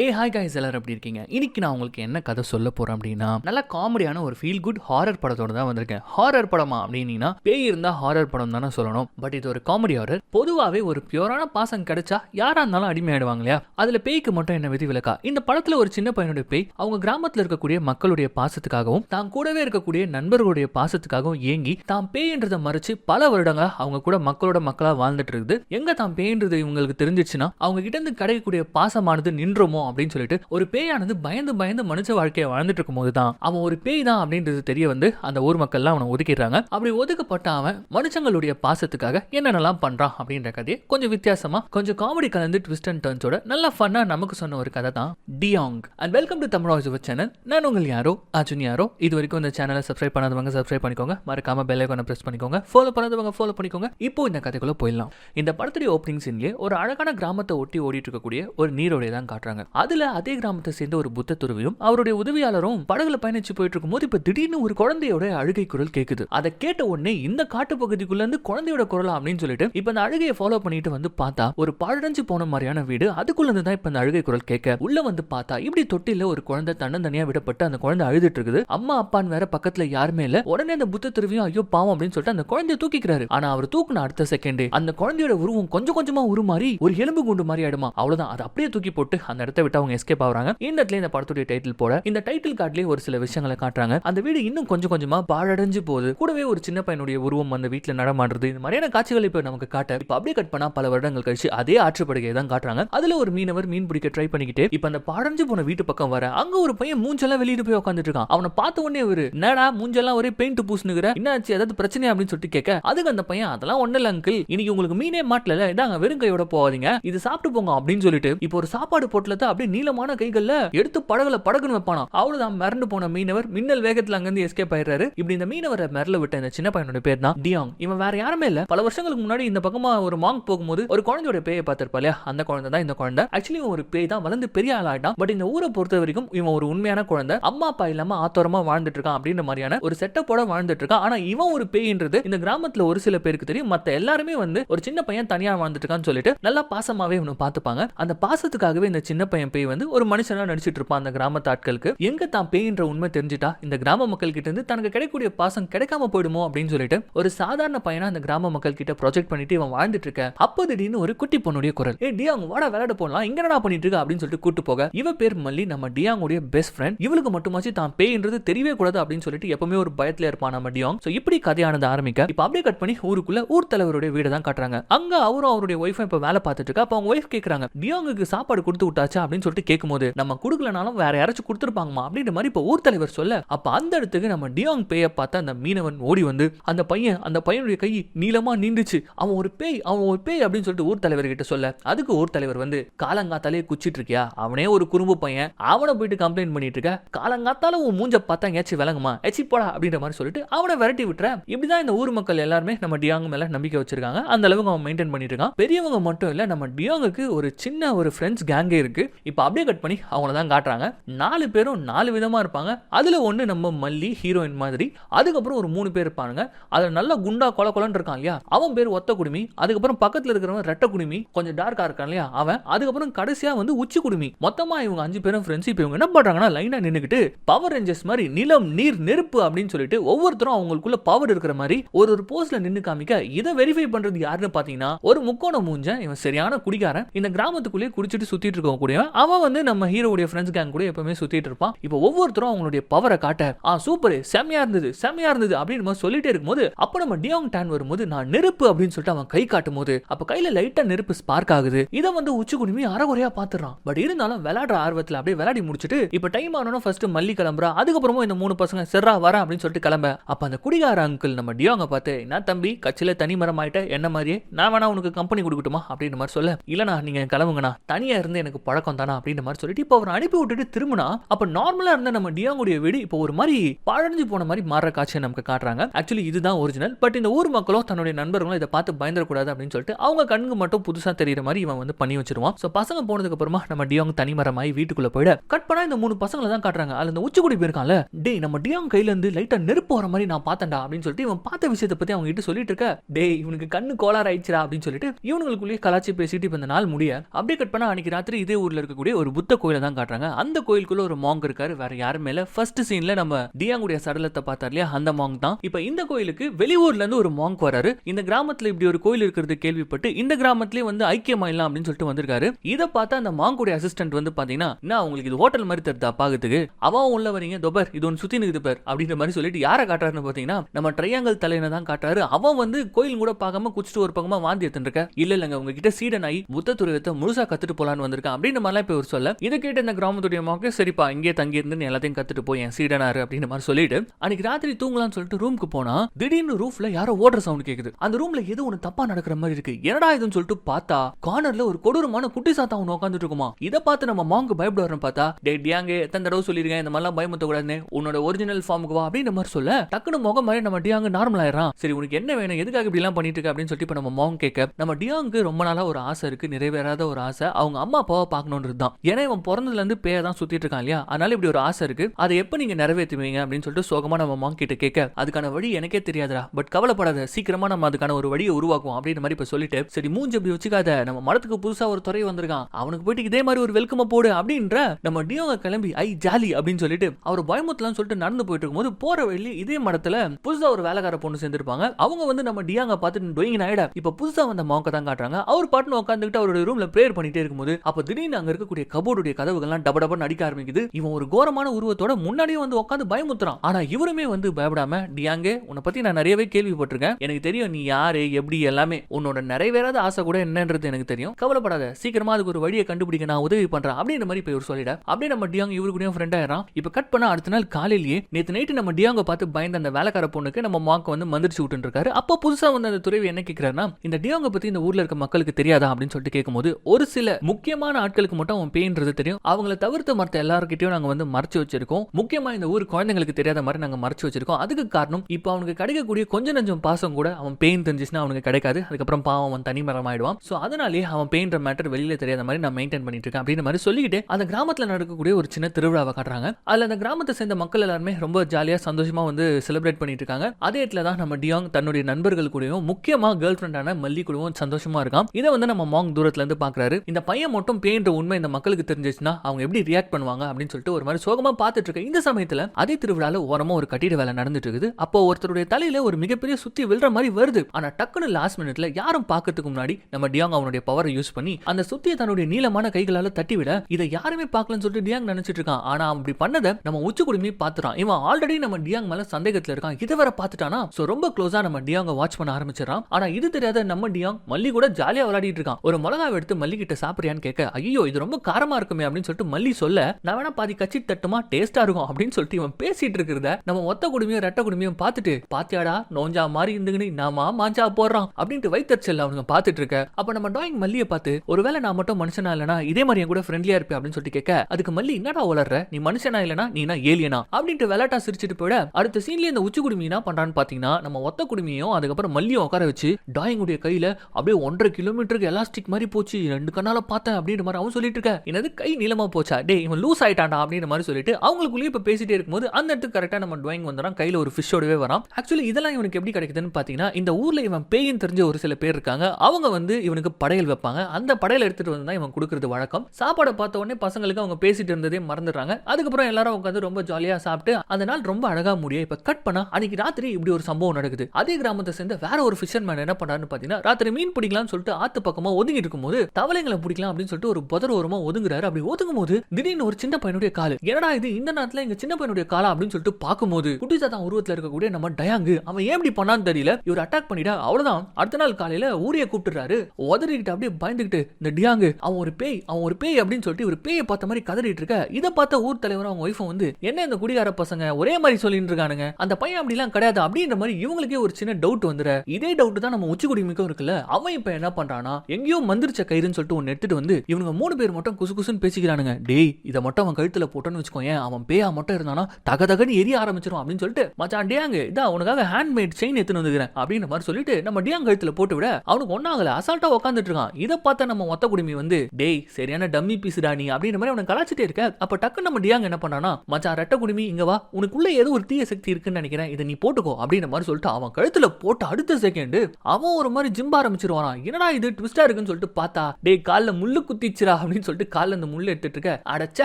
ஏ hi guys எல்லாரும் எப்படி இருக்கீங்க? இன்னைக்கு நான் உங்களுக்கு என்ன கதை சொல்ல போறேன் அப்படின்னா நல்ல காமெடியான ஒரு ஃபீல் குட் ஹாரர் படத்தோட தான் வந்திருக்கேன். ஹாரர் படமா அப்படின்னா பேய் இருந்தா ஹாரர் படம் தானே சொல்லணும். பட் இது ஒரு காமெடி ஹாரர் பொதுவாகவே ஒரு பியூரான பாசம் கிடைச்சா யாரா இருந்தாலும் அடிமையாயிடுவாங்க இல்லையா? அதுல பேய்க்கு மட்டும் என்ன விதி விலக்கா இந்த படத்துல ஒரு சின்ன பையனுடைய பேய் அவங்க கிராமத்துல இருக்கக்கூடிய மக்களுடைய பாசத்துக்காகவும் தான் கூடவே இருக்கக்கூடிய நண்பர்களுடைய பாசத்துக்காகவும் ஏங்கி தான் பேய்ன்றதை மறைச்சு பல வருடங்களா அவங்க கூட மக்களோட மக்களா வாழ்ந்துட்டு இருக்குது. எங்க தான் பேய்ன்றது இவங்களுக்கு தெரிஞ்சிச்சுன்னா அவங்க கிட்ட இருந்து கிடைக்கக்கூடிய பாசமானது நின்றோமோ அப்படின்னு சொல்லிட்டு ஒரு பேயானது பயந்து பயந்து மனுஷ வாழ்க்கையை வாழ்ந்துட்டு இருக்கும்போது தான் அவன் ஒரு பேய் தான் அப்படின்றது தெரிய வந்து அந்த ஊர் மக்கள்லாம் அவனை ஒதுக்கிடுறாங்க. அப்படி ஒதுக்கப்பட்ட அவன் மனுஷங்களுடைய பாசத்துக்காக என்னென்னலாம் பண்றான் அப்படின்ற கதையை கொஞ்சம் வித்தியாசமா கொஞ்சம் காமெடி கலந்து ட்விஸ்ட் அண்ட் டர்ன்ஸோட நல்ல ஃபன்னா நமக்கு சொன்ன ஒரு கதை தான் டியாங் and welcome to Tamil voice channel நான் உங்கள் யாரோ? அர்ஜுன் யாரோ? இது வரைக்கும் இந்த சேனலை சப்ஸ்கிரைப் பண்ணாதவங்க சப்ஸ்கிரைப் பண்ணிக்கோங்க. மறக்காம பெல் ஐக்கானை பிரஸ் பண்ணிக்கோங்க. ஃபாலோ பண்ணாதவங்க ஃபாலோ பண்ணிக்கோங்க. இப்போ இந்த கதைக்குள்ள போயிடலாம். இந்த படத்துடைய ஓப்பனிங் சீன்லேயே ஒரு அழகான கிராமத்தை ஒட்டி ஓடிட்டு இருக்கக்கூடிய ஒரு நீரோடைய தான் காட்டுறாங்க. அதுல அதே கிராமத்தை சேர்ந்த ஒரு புத்த துறவியும் அவருடைய உதவியாளரும் படகுல பயணிச்சு போயிட்டு இருக்கும்போது இப்ப திடீர்னு ஒரு குழந்தையோட அழுகை குரல் கேக்குது. அதை கேட்ட உடனே இந்த காட்டு பகுதிக்குள்ள இருந்து குழந்தையோட குரலா அப்படின்னு சொல்லிட்டு இப்ப அந்த அழுகையை ஃபாலோ பண்ணிட்டு வந்து பார்த்தா ஒரு பழடைஞ்சு போன மாதிரியான வீடு. அதுக்குள்ள இருந்து தான் இப்ப அந்த அழுகை குரல் கேட்க உள்ள வந்து பார்த்தா இப்படி தொட்டில ஒரு குழந்தை தன்னந்தனியா விடப்பட்டு அந்த குழந்தை அழுதுட்டு இருக்குது. அம்மா அப்பான்னு வேற பக்கத்துல யாருமே இல்ல. உடனே அந்த புத்த திருவியும் ஐயோ பாவம் அப்படின்னு சொல்லிட்டு அந்த குழந்தைய தூக்கிக்கிறாரு. ஆனா அவர் தூக்குன அடுத்த செகண்டே அந்த குழந்தையோட உருவம் கொஞ்சம் கொஞ்சமா உருமாறி ஒரு எலும்பு குண்டு மாதிரி ஆயிடுமா. அவ்வளவுதான். அதை அப்படியே தூக்கி போட்டு அந்த இடத்த விட்டு அவங்க எஸ்கேப் ஆகுறாங்க. இந்த இடத்துல இந்த படத்துடைய டைட்டில் போட இந்த டைட்டில் கார்ட்லயே ஒரு சில விஷயங்களை காட்டுறாங்க. அந்த வீடு இன்னும் கொஞ்சம் கொஞ்சமா பாழடைஞ்சு போகுது. கூடவே ஒரு சின்ன பையனுடைய உருவம் அந்த வீட்டுல நடமாடுறது இந்த மாதிரியான காட்சிகள் இப்ப நமக்கு காட்ட இப்ப அப்படியே கட் பண்ணா பல வருடங்கள் கழிச்சு அதே ஆற்றுப்படுகையை தான் காட்டுறாங்க. அதுல ஒரு மீனவர் மீன் பிடிக்க ட்ரை பண்ணிக்கிட்டு இப்ப அந்த பாடஞ்சு போன வீட்டு பக்கம் வர அங்க ஒரு பையன் மூஞ்செல்லாம் வெளியிட்டு போய் உட்காந்துட்டு இருக்கான். அவனை பார்த்த உடனே ஒரு என்னடா மூஞ்செல்லாம் ஒரே பெயிண்ட் பூசுனுங்கிற என்னாச்சு ஏதாவது பிரச்சனை அப்படின்னு சொல்லிட்டு கேட்க அதுக்கு அந்த பையன் அதெல்லாம் ஒண்ணு அங்கிள் இன்னைக்கு உங்களுக்கு மீனே மாட்டல இதாங்க வெறும் கையோட போகாதீங்க. இது சாப்பிட்டு போங்க. அப்படின்னு சொல்லிட்டு இப்போ ஒரு சாப்பாடு பொட்டலத்தை அப்படியே நீளமான கைகள்ல எடுத்து படகுல படகுன்னு வைப்பானா? அவ்வளவுதான் மிரண்டு போன மீனவர் மின்னல் வேகத்துல அங்கிருந்து எஸ்கேப் ஆயிடுறாரு. இப்படி இந்த மீனவரை மிரல விட்ட இந்த சின்ன பையனோட பேர் தான் டியாங். இவன் வேற யாருமே இல்ல. பல வருஷங்களுக்கு முன்னாடி இந்த பக்கமா ஒரு மாங் போகும்போது ஒரு குழந்தையோட பேயை பார்த்திருப்பா இல்லையா? அந்த குழந்தை தான் இந்த குழந்தை. ஆக்சுவலி ஒரு பேய் தான் வளர்ந்து பெரிய ஆள் ஆயிட்டான் பட் இந்த ஊரை பொறுத்த வரைக்கும் இவன் ஒரு உண்மையான குழந்தை. அம்மா அப்பா இல்லாம ஆத்தோரமா வாழ்ந்துட்டு இருக்கான் அப்படின்ற மாதிரியான ஒரு செட்டப்போட வாழ்ந்துட்டு இருக்கான். ஆனா இவன் ஒரு பேய்ன்றது இந்த கிராமத்துல ஒரு சில பேருக்கு தெரியும். மத்த எல்லாருமே வந்து ஒரு சின்ன பையன் தனியா வாழ்ந்துட்டு இருக்கான்னு சொல்லிட்டு நல்லா பாசமாவே இவனை பார்த்துப்பாங்க. அந்த பாசத்துக்காகவே இந்த சின்ன பையன் பேய் வந்து ஒரு மனுஷனா நடிச்சிட்டு இருப்பான் அந்த கிராமத்து ஆட்களுக்கு. எங்க தான் பேய்ன்ற உண்மை தெரிஞ்சுட்டா இந்த கிராம மக்கள் கிட்ட இருந்து தனக்கு கிடைக்கக்கூடிய பாசம் கிடைக்காம போயிடுமோ அப்படின்னு சொல்லிட்டு ஒரு சாதாரண பையனா அந்த கிராம மக்கள் கிட்ட ப்ரொஜெக்ட் பண்ணிட்டு இவன் வாழ்ந்துட்டு இருக்க. அப்போ திடீர்னு ஒரு குட்டி பொண்ணுடைய குரல் ஏ டியாங் வாடா விளையாட போலாம். இங்க என்ன பண்ணிட்டு இருக்க? அப்படின்னு சொல்லிட்டு கூட்டு போக இவ பேர் மல்லி நம்ம டியாங்குடைய பெஸ்ட் ஃப்ரெண்ட் இவளுக்கு மட்டுமாச்சு தான் பேய்ன்றது தெரியவே கூடாது அப்படின்னு சொல்லிட்டு எப்பவுமே ஒரு பயத்துல இருப்பான் நம்ம டியாங். சோ இப்படி கதையானது ஆரம்பிக்க இப்ப அப்படியே கட் பண்ணி ஊருக்குள்ள ஊர் தலைவருடைய வீடு தான் காட்டுறாங்க. அங்க அவரும் அவருடைய ஒய்ஃபும் இப்ப வேலை பார்த்துட்டு இருக்கா அப்ப அவங்க ஒய்ஃப் கேக்குறாங்க டியாங்குக்கு சாப்பாடு கொடுத்து விட்டாச்சா? அப்படின்னு சொல்லிட்டு கேட்கும்போது நம்ம கொடுக்கலனாலும் வேற யாராச்சும் கொடுத்துருப்பாங்கம்மா அப்படின்ற மாதிரி இப்போ ஊர் தலைவர் சொல்ல அப்ப அந்த இடத்துக்கு நம்ம டியாங் பேய பார்த்தா அந்த மீனவன் ஓடி வந்து அந்த பையன் அந்த பையனுடைய கை நீளமா நீண்டுச்சு அவன் ஒரு பேய் அவன் ஒரு பேய் அப்படின்னு சொல்லிட்டு ஊர் தலைவர் கிட்ட சொல்ல அதுக்கு ஊர் தலைவர் வந்து காலங்காத்தாலே குச்சிட்டு இருக்கியா? அவனே ஒரு குறும்பு பையன். அவனை போயிட்டு கம்ப்ளைண்ட் பண்ணிட்டு இருக்க. காலங்காத்தால உன் மூஞ்ச பார்த்தா எங்கேயாச்சும் விளங்குமா எச்சி போடா அப்படின்ற மாதிரி சொல்லிட்டு அவனை விரட்டி விட்டுற. இப்படிதான் இந்த ஊர் மக்கள் எல்லாருமே நம்ம டியாங் மேல நம்பிக்கை வச்சிருக்காங்க. அந்த அளவுக்கு அவன் மெயின்டைன் பண்ணிட்டு இருக்கான். பெரியவங்க மட்டும் இல்ல நம்ம டியாங்குக்கு ஒரு சின்ன ஒரு ஃப்ரெண்ட்ஸ் கேங்கே இருக்கு. இப்போ அப்படியே கட் பண்ணி அவங்கள தான் காட்டுறாங்க. நாலு பேரும் நாலு விதமாக இருப்பாங்க. அதில் ஒன்று நம்ம மல்லி ஹீரோயின் மாதிரி. அதுக்கப்புறம் ஒரு மூணு பேர் இருப்பாங்க அதில் நல்ல குண்டா கொல கொலன்னு இருக்கான் இல்லையா? அவன் பேர் ஒத்த குடுமி. அதுக்கப்புறம் பக்கத்தில் இருக்கிறவன் ரெட்ட குடுமி. கொஞ்சம் டார்க்காக இருக்கான் இல்லையா அவன்? அதுக்கப்புறம் கடைசியாக வந்து உச்சி குடுமி. மொத்தமாக இவங்க அஞ்சு பேரும் ஃப்ரெண்ட்ஸ் இப்போ இவங்க என்ன பண்ணுறாங்கன்னா லைனாக நின்னுக்கிட்டு பவர் ரேஞ்சர்ஸ் மாதிரி நிலம் நீர் நெருப்பு அப்படின்னு சொல்லிட்டு ஒவ்வொருத்தரும் அவங்களுக்குள்ள பவர் இருக்கிற மாதிரி ஒரு ஒரு போஸ்ட்ல நின்று காமிக்க இதை வெரிஃபை பண்றது யாருன்னு பாத்தீங்கன்னா ஒரு முக்கோண மூஞ்ச இவன் சரியான குடிகாரன். இந்த கிராமத்துக்குள்ளேயே குடிச்சிட்டு சுத்திட்டு இருக்க அவன் வந்து நம்ம ஹீரோவுடைய ஃப்ரெண்ட்ஸ் கேங் கூட எப்பவுமே சுத்திட்டு இருப்பான். இப்போ ஒவ்வொருத்தரும் அவங்களுடைய பவரை காட்ட ஆ சூப்பர் செம்மையா இருந்தது செம்மையா இருந்தது அப்படின்னு நம்ம சொல்லிட்டே இருக்கும்போது அப்ப நம்ம டியாங் டேன் வரும்போது நான் நெருப்பு அப்படின்னு சொல்லிட்டு அவன் கை காட்டும் போது அப்ப கையில லைட்டா நெருப்பு ஸ்பார்க் ஆகுது. இதை வந்து உச்சி குடுமி அறகுறையா பாத்துறான் பட் இருந்தாலும் விளையாடுற ஆர்வத்தில் அப்படியே விளையாடி முடிச்சுட்டு இப்ப டைம் ஆனோன்னா ஃபர்ஸ்ட் மல்லி கிளம்புறா அதுக்கப்புறமும் இந்த மூணு பசங்க செர்ரா வரா அப்படின்னு சொல்லிட்டு கிளம்ப. அப்ப அந்த குடிகார அங்கிள் நம்ம டியாங்க பார்த்து என்ன தம்பி கட்சியில தனி மரம் ஆயிட்ட என்ன மாதிரியே? நான் வேணா உனக்கு கம்பெனி கொடுக்கட்டுமா? அப்படின்னு மாதிரி சொல்ல. இல்லனா நீங்க கிளம்புங்கண்ணா. தனியா இருந்து எனக்கு பழக்கம் தானா அப்படின்ற மாதிரி சொல்லிட்டு இப்போ அவர் அனுப்பி விட்டுட்டு திரும்பினா அப்ப நார்மலா இருந்த நம்ம டியாங்குடைய வீடு இப்போ ஒரு மாதிரி பழஞ்சு போன மாதிரி மாற காட்சியை நமக்கு காட்டுறாங்க. ஆக்சுவலி இதுதான் ஒரிஜினல் பட் இந்த ஊர் மக்களும் தன்னுடைய நண்பர்களும் இதை பார்த்து பயந்துடக்கூடாது அப்படின்னு சொல்லிட்டு அவங்க கண்ணுக்கு மட்டும் புதுசா தெரியிற மாதிரி இவன் வந்து பண்ணி வச்சிருவான். ஸோ பசங்க போனதுக்கு அப்புறமா நம்ம டியாங் தனிமரமாயி வீட்டுக்குள்ள போயிட கட் பண்ணா இந்த மூணு பசங்களை தான் காட்டுறாங்க. அதுல இந்த உச்சிக்குடி போயிருக்கான்ல டேய் நம்ம டியாங் கையில இருந்து லைட்டா நெருப்பு வர மாதிரி நான் பார்த்தேன்டா அப்படின்னு சொல்லிட்டு இவன் பார்த்த விஷயத்தை பத்தி அவங்க கிட்ட சொல்லிட்டு இருக்க டேய் இவனுக்கு கண்ணு கோளாறு ஆயிடுச்சுடா அப்படின்னு சொல்லிட்டு இவனுங்களுக்குள்ளேயே கலாச்சி பேசிட்டு இப்போ இந்த நாள் முடிய அப்படியே கட் பண்ணா அன்னைக்கு ராத்திரி இதே ஊர்ல இருக்கக்கூடிய ஒரு புத்த கோயிலை தான் காட்டுறாங்க. அந்த கோயிலுக்குள்ள ஒரு மாங் இருக்காரு. வேற யாருமே இல்ல ஃபர்ஸ்ட் சீன்ல நம்ம டியாங்குடைய சடலத்தை பார்த்தார் இல்லையா? அந்த மாங்க் தான். இப்போ இந்த கோயிலுக்கு வெளியூர்ல இருந்து ஒரு மாங்க் வராரு. இந்த கிராமத்துல இப்படி ஒரு கோயில் இருக்கிறது கேள்விப்பட்டு இந்த கிராமத்திலே வந்து ஐக்கியமாயிடலாம் அப்படின்னு சொல்லிட்டு வந்திருக்காரு. இதை பார்த்தா அந்த மாங்குடைய அசிஸ்டன்ட் வந்து பாத்தீங்கன்னா என்ன உங்களுக்கு இது ஹோட்டல் மாதிரி தருதா பாக்கிறதுக்கு அவன் உள்ள வரீங்க? தொபர் இது ஒன்று சுத்தி நிற்குது பார் அப்படின்ற மாதிரி சொல்லிட்டு யாரை காட்டுறாருன்னு பாத்தீங்கன்னா நம்ம ட்ரையாங்கல் தலைவனை தான் காட்டுறாரு. அவன் வந்து கோயில் கூட பார்க்காம குச்சிட்டு ஒரு பக்கமா வாந்தி எடுத்துட்டு இருக்க இல்ல இல்லங்க உங்ககிட்ட சீடன் ஆகி புத்த துறையத்தை முழுசா கத்துட்டு போலான்னு வந்திருக்கான். அப்படின்னு மாதிரிலாம் இப்போ ஒரு சொல்ல இதை கேட்டு இந்த கிராமத்துடைய மாக்கு சரிப்பா இங்கே தங்கி இருந்து எல்லாத்தையும் கத்துட்டு போய் என் சீடனாரு அப்படின்ற மாதிரி சொல்லிட்டு அன்னைக்கு ராத்திரி தூங்கலாம்னு சொல்லிட்டு ரூமுக்கு போனா திடீர்னு ரூஃப்ல யாரோ ஓடுற சவுண்ட் கேக்குது. அந்த ரூம்ல ஏதோ ஒன்று தப்பா நடக்கிற மாதிரி இருக்கு. என்னடா இதுன்னு சொல்லிட்டு பார்த்தா கார்னர்ல ஒரு கொடூரமான குட்டி சாத்தா ஒன்று உட்காந்துட்டு இருக்குமா? இதை பார்த்து நம்ம மாங்கு பயப்படுறோம் பார்த்தா டே டியாங்க எத்தனை தடவை சொல்லிருக்கேன் இந்த மாதிரிலாம் பயமுத்த கூடாதுன்னு உன்னோட ஒரிஜினல் ஃபார்முக்கு வா அப்படின்ற மாதிரி சொல்ல டக்குனு முகம் மாதிரி நம்ம டியாங்க நார்மல் ஆயிரம் சரி உனக்கு என்ன வேணும் எதுக்காக இப்படி எல்லாம் பண்ணிட்டு இருக்க அப்படின்னு சொல்லிட்டு இப்ப நம்ம மாங் கேட்க நம்ம டியாங்கு ரொம்ப நாளா ஒரு ஆசை இருக்கு நிறைவேறாத ஒரு ஆசை. அவங்க அம்மா அப்பாவை பார்க்கணும் பார்க்கணுன்றது தான். ஏன்னா இவன் பிறந்ததுல இருந்து பேய தான் சுத்திட்டு இருக்கான் இல்லையா? அதனால இப்படி ஒரு ஆசை இருக்கு. அதை எப்ப நீங்க நிறைவேற்றுவீங்க அப்படின்னு சொல்லிட்டு சோகமா நம்ம மாங் கிட்ட கேட்க அதுக்கான வழி எனக்கே தெரியாதுடா. பட் கவலைப்படாத சீக்கிரமா நம்ம அதுக்கான ஒரு வழியை உருவாக்குவோம் அப்படின்ற மாதிரி இப்ப சொல்லிட்டு சரி மூஞ்சி அப்படி வச்சுக்காத நம்ம மரத்துக்கு புதுசா ஒரு துறை வந்திருக்கான். அவனுக்கு போயிட்டு இதே மாதிரி ஒரு வெல்கம போடு அப்படின்ற நம்ம டியோங்க கிளம்பி ஐ ஜாலி அப்படின்னு சொல்லிட்டு அவர் பயமுத்தலாம் சொல்லிட்டு நடந்து போயிட்டு இருக்கும்போது போற வழி இதே மடத்துல புதுசா ஒரு வேலைக்கார பொண்ணு சேர்ந்திருப்பாங்க. அவங்க வந்து நம்ம டியாங்க பார்த்துட்டு டொயிங் ஆயிட இப்ப புதுசா வந்த மாங்க தான் காட்டுறாங்க. அவர் பாட்டுன்னு உட்காந்துக்கிட்டு அவருடைய ரூம்ல பிரேயர் பண்ணிட்டே இருக்கும்போது அப்ப திடீர்னு அங்க இருக்கக்கூடிய கபோர்டுடைய கதவுகள்லாம் டப டபன்னு அடிக்க ஆரம்பிக்குது. இவன் ஒரு கோரமான உருவத்தோட முன்னாடியே வந்து உட்காந்து பயமுத்துறான். ஆனா இவருமே வந்து பயப்படாம டியாங்கே உன்னை பத்தி நான் நிறையவே கேள்விப்பட்டிருக்கேன். எனக்கு தெரியும் நீ யாரு எப்படி எல்லாமே. உன்னோட நிறைவேறாத ஆசை கூட என்னன்றது எனக்கு தெரியும். கவலைப்படாத சீக்கிரமா அதுக்கு ஒரு வழியை கண்டுபிடிக்க நான் உதவி பண்றேன். அப்படின்ற மாதிரி இப்ப இவர் சொல்லிட அப்படியே நம்ம டியாங் இவரு கூட ஃப்ரெண்ட் ஆயிரம் இப்ப கட் பண்ண அடுத்த நாள் காலையிலேயே நேத்து நைட்டு நம்ம டியாங்க பார்த்து பயந்த அந்த வேலைக்கார பொண்ணுக்கு நம்ம மாக்கு வந்து மந்திரிச்சு விட்டு இருக்காரு அப்போ புதுசா வந்து அந்த துறைவி என்ன கேட்கிறாருன்னா இந்த டியாங்க பத்தி இந்த ஊர்ல இருக்க மக்களுக்கு தெரியாதா? அப்படின்னு சொல்லிட்டு கேட்கும்போது ஒரு சில முக்கியமான ஆட்களுக்கு மட்டும் அவன் பேன்றது தெரியும். அவங்கள தவிர்த்து மற்ற எல்லாருக்கிட்டையும் நாங்க வந்து மறைச்சு வச்சிருக்கோம். முக்கியமா இந்த ஊர் குழந்தைங்களுக்கு தெரியாத மாதிரி நாங்க மறைச்சு வச்சிருக்கோம். அதுக்கு காரணம் இப்போ அவனுக்கு கிடைக்கக்கூடிய கொஞ்ச நஞ்சம் பாசம் கூட அவன் பெயின் தெரிஞ்சிச்சுன்னா அவனுக்கு கிடைக்காது. அதுக்கப்புறம் பாவம் அவன் தனிமரம் ஆயிடுவான். ஸோ அதனாலேயே அவன் பெயின்ற மேட்டர் வெளியில தெரியாத மாதிரி நான் மெயின்டைன் பண்ணிட்டு இருக்கேன் அப்படின்ற மாதிரி சொல்லிக்கிட்டு அந்த கிராமத்தில் நடக்கக்கூடிய ஒரு சின்ன திருவிழாவை காட்டுறாங்க. அதில் அந்த கிராமத்தை சேர்ந்த மக்கள் எல்லாருமே ரொம்ப ஜாலியாக சந்தோஷமா வந்து செலிப்ரேட் பண்ணிட்டு இருக்காங்க. அதே இடத்துல தான் நம்ம டியாங் தன்னுடைய நண்பர்கள் கூடயும் முக்கியமா கேர்ள் ஃப்ரெண்டான மல்லி கூடவும் சந்தோஷமா இருக்கான் இதை வந்து நம்ம மாங் தூரத்துல இருந்து பாக்குறாரு. இந்த பையன் மட்டும் பேன்ற உண்மை இந்த மக்களுக்கு தெரிஞ்சிச்சுன்னா அவங்க எப்படி ரியாக்ட் பண்ணுவாங்க அப்படின்னு சொல்லிட்டு ஒரு மாதிரி சோகமா பார்த்துட்டு இருக்க இந்த சமயத்துல அதே திருவிழால ஓரமா ஒரு கட்டிட வேலை நடந்துட்டு இருக்குது. அப்போ ஒருத்தருடைய தலையில ஒரு மிகப்பெரிய சுத்தி விழுற மாதிரி வருது. ஆனா டக்குன்னு லாஸ்ட் மினிட்ல யாரும் பார்க்கறதுக்கு முன்னாடி நம்ம டியாங் அவனுடைய பவரை யூஸ் பண்ணி அந்த சுத்தியை தன்னுடைய நீளமான கைகளால தட்டி விட இதை யாருமே பார்க்கலன்னு சொல்லிட்டு டியாங் நினைச்சிட்டு இருக்கான். ஆனா அப்படி பண்ணதை நம்ம உச்சி குடுமி பார்த்துறான் இவன் ஆல்ரெடி நம்ம டியாங் மேல சந்தேகத்துல இருக்கான். இதை வர பார்த்துட்டானா? சோ ரொம்ப க்ளோஸா நம்ம டியாங்க வாட்ச் பண்ண ஆரம்பிச்சிடறான். ஆனா இது தெரியாத நம்ம டியாங் மல்லி கூட ஜாலியா விளையாடிட்டு இருக்கான். ஒரு மிளகாவை எடுத்து மல்லி கிட்ட சாப்பிடுறியான்னு கேட்க ஐயோ இது ரொம்ப காரமா இருக்குமே அப்படின்னு சொல்லிட்டு மல்லி சொல்ல நான் வேணா பாதி கச்சி தட்டுமா டேஸ்டா இருக்கும் அப்படின்னு சொல்லிட்டு இவன் பேசிட்டு இருக்கிறத நம்ம ஒத்த குடுமையும் ரெட்ட குடுமையும் பார்த்துட்டு பாத்தியாடா நோஞ்சா மாதிரி இருந்துங்கன்னு நாமா மாஞ்சா போடுறான் அப்படின்ட்டு வைத்தறிச்சல் அவனுங்க பார்த்துட்டு இருக்க. அப்ப நம்ம டாயிங் மல்லியை பார்த்து ஒருவேளை நான் மட்டும் மனுஷனா இல்லனா இதே மாதிரி என் கூட ஃப்ரெண்ட்லியா இருப்பேன் அப்படின்னு சொல்லிட்டு கேட்க அதுக்கு மல்லி என்னடா வளர்ற நீ மனுஷனா இல்லனா நீனா ஏலியனா? அப்படின்ட்டு விளையாட்டா சிரிச்சிட்டு போயிட அடுத்த சீன்லயே இந்த உச்சி குடுமி என்ன பண்றான்னு பாத்தீங்கன்னா நம்ம ஒத்த குடுமியும் அதுக்கப்புறம் மல்லியும் உட்கார வச்சு டாயிங்குடைய கையில அப்படியே ஒன்றரை கிலோமீட்டருக்கு எலாஸ்டிக் மாதிரி போச்சு ரெண்டு கண்ணால பார்த்தேன் அப்படின்ற மாதிரி அவன் சொல்லிட்டு இருக்க என்னது கை நீளமா போச்சா? டே இவன் லூஸ் ஆயிட்டான்டா அப்படின்ற மாதிரி சொல்லிட்டு அவங்களுக்குள்ளேயே இப்ப பேசிட்டே இருக்கும்போது அந்த இடத்துக்கு கரெக்டா நம்ம டுவாயிங் வந்துடும் கையில ஒரு ஃபிஷ்ஷோடவே வரான். ஆக்சுவலி இதெல்லாம் இவனுக்கு எப்படி கிடைக்குதுன்னு பாத்தீங்கன்னா இந்த ஊர்ல இவன் பேயின் தெரிஞ்ச ஒரு சில பேர் இருக்காங்க. அவங்க வந்து இவனுக்கு படையல் வைப்பாங்க. அந்த படையல் எடுத்துட்டு வந்து தான் இவன் கொடுக்கறது வழக்கம். சாப்பாடை பார்த்த உடனே பசங்களுக்கு அவங்க பேசிட்டு இருந்ததே மறந்துடுறாங்க. அதுக்கப்புறம் எல்லாரும் உட்காந்து ரொம்ப ஜாலியா சாப்பிட்டு அந்த நாள் ரொம்ப அழகா முடியும் இப்ப கட் பண்ணா அன்னைக்கு ராத்திரி இப்படி ஒரு சம்பவம் நடக்குது. அதே கிராமத்தை சேர்ந்த வேற ஒரு ஃபிஷர்மேன் என்ன பண்ணாருன்னு பாத்தீங்கன்னா ராத்திரி மீன் பிடிக்கலாம்னு சொல்லிட்டு ஆத்து பக்கமா ஒதுங்கிட்டு இருக்கும்போது தவளைங்களை பிடிக்கலாம் அப்படின்னு சொல்லிட்டு ஒரு புதர் ஓரமா ஒதுங்குறாரு. அப்படி ஒதுங்கும் போது திடீர்னு ஒரு சின்ன பையனுடைய காலு. என்னடா இது? இந்த நேரத்துல எங்க சின்ன பையனுடைய காலா? அப்படின்னு சொல்லிட்டு பார்க்கும்போது குட்டி சாத்தான் உருவத்துல இருக்கக்கூடிய நம்ம டயாங்கு அவன் ஏன் இப்படி பண்ணான்னு தெரியல. இவர் அட்டாக் பண்ணிட்டா அவ்வளவுதான். அடுத்த நாள் காலையில ஊரிய கூப்பிட்டுறாரு. உதறிக்கிட்டு அப்படியே பயந்துகிட்டு இந்த டியாங்கு அவன் ஒரு பேய் அவன் ஒரு பேய் அப்படின்னு சொல்லிட்டு ஒரு பேயை பார்த்த மாதிரி கதறிட்டு இருக்க. இதை பார்த்த ஊர் தலைவர் அவங்க ஒய்ஃபும் வந்து என்ன இந்த குடிகார பசங்க? ஒரே மாதிரி சொல்லிட்டு இருக்கானுங்க. அந்த பையன் அப்படிலாம் கிடையாது. அப்படின்ற மாதிரி இவங்களுக்கே ஒரு சின்ன டவுட் வந்துற. இதே டவுட் தான் நம்ம உச்சி குடிமிக்கும் இருக்குல்ல. அவன் இப்ப என்ன பண்றானா எங்கேயோ மந்திரிச்ச கயிறுன்னு சொல்லிட்டு ஒன்னு எடுத்துட்டு வந்து இவங்க மூணு பேர் மட்டும் குசு குசுன்னு பேசிக்கிறானுங்க. டேய் இதை மட்டும் அவன் கழுத்தில் போட்டோன்னு வச்சுக்கோயேன். அவன் பேயா மட்டும் இருந்தானா தக தகன்னு எரிய ஆரம்பிச்சிடும் அப்படின்னு சொல்லிட்டு மச்சான் டியாங்க இதான் உனக்காக ஹேண்ட்மேட் செயின் எடுத்துன்னு வந்துக்கிறேன். அப்படின்ற மாதிரி சொல்லிட்டு நம்ம டியாங் கழுத்துல போட்டு விட அவனுக்கு ஒன்னாகல அசால்ட்டா உட்காந்துட்டு இருக்கான். இதை பார்த்தா நம்ம மொத்த குடுமி வந்து டேய் சரியான டம்மி பீஸ் நீ அப்படின்ற மாதிரி அவனை கலாச்சிட்டே இருக்க. அப்ப டக்கு நம்ம டியாங் என்ன பண்ணானா மச்சான் ரெட்ட குடுமி இங்க வா. உனக்குள்ள ஏதோ ஒரு தீய சக்தி இருக்குன்னு நினைக்கிறேன். இதை நீ போட்டுக்கோ அப்படின்ற மாதிரி சொல்லிட்டு அவன் கழுத்துல போட்டு அடுத்த செகண்ட் அவன் ஒரு மாதிரி ஜிம்ப ஆரம்பிச்சிருவானா என்னடா இது ட்விஸ்டா இருக்குன்னு சொல்லிட்டு பார்த்தா டேய் கால்ல முள்ளு குத்திச்சுரா அப்படின்னு சொல்லிட்டு காலில் அந்த முள்ளு எடுத்துட்டு இருக்க அடைச்ச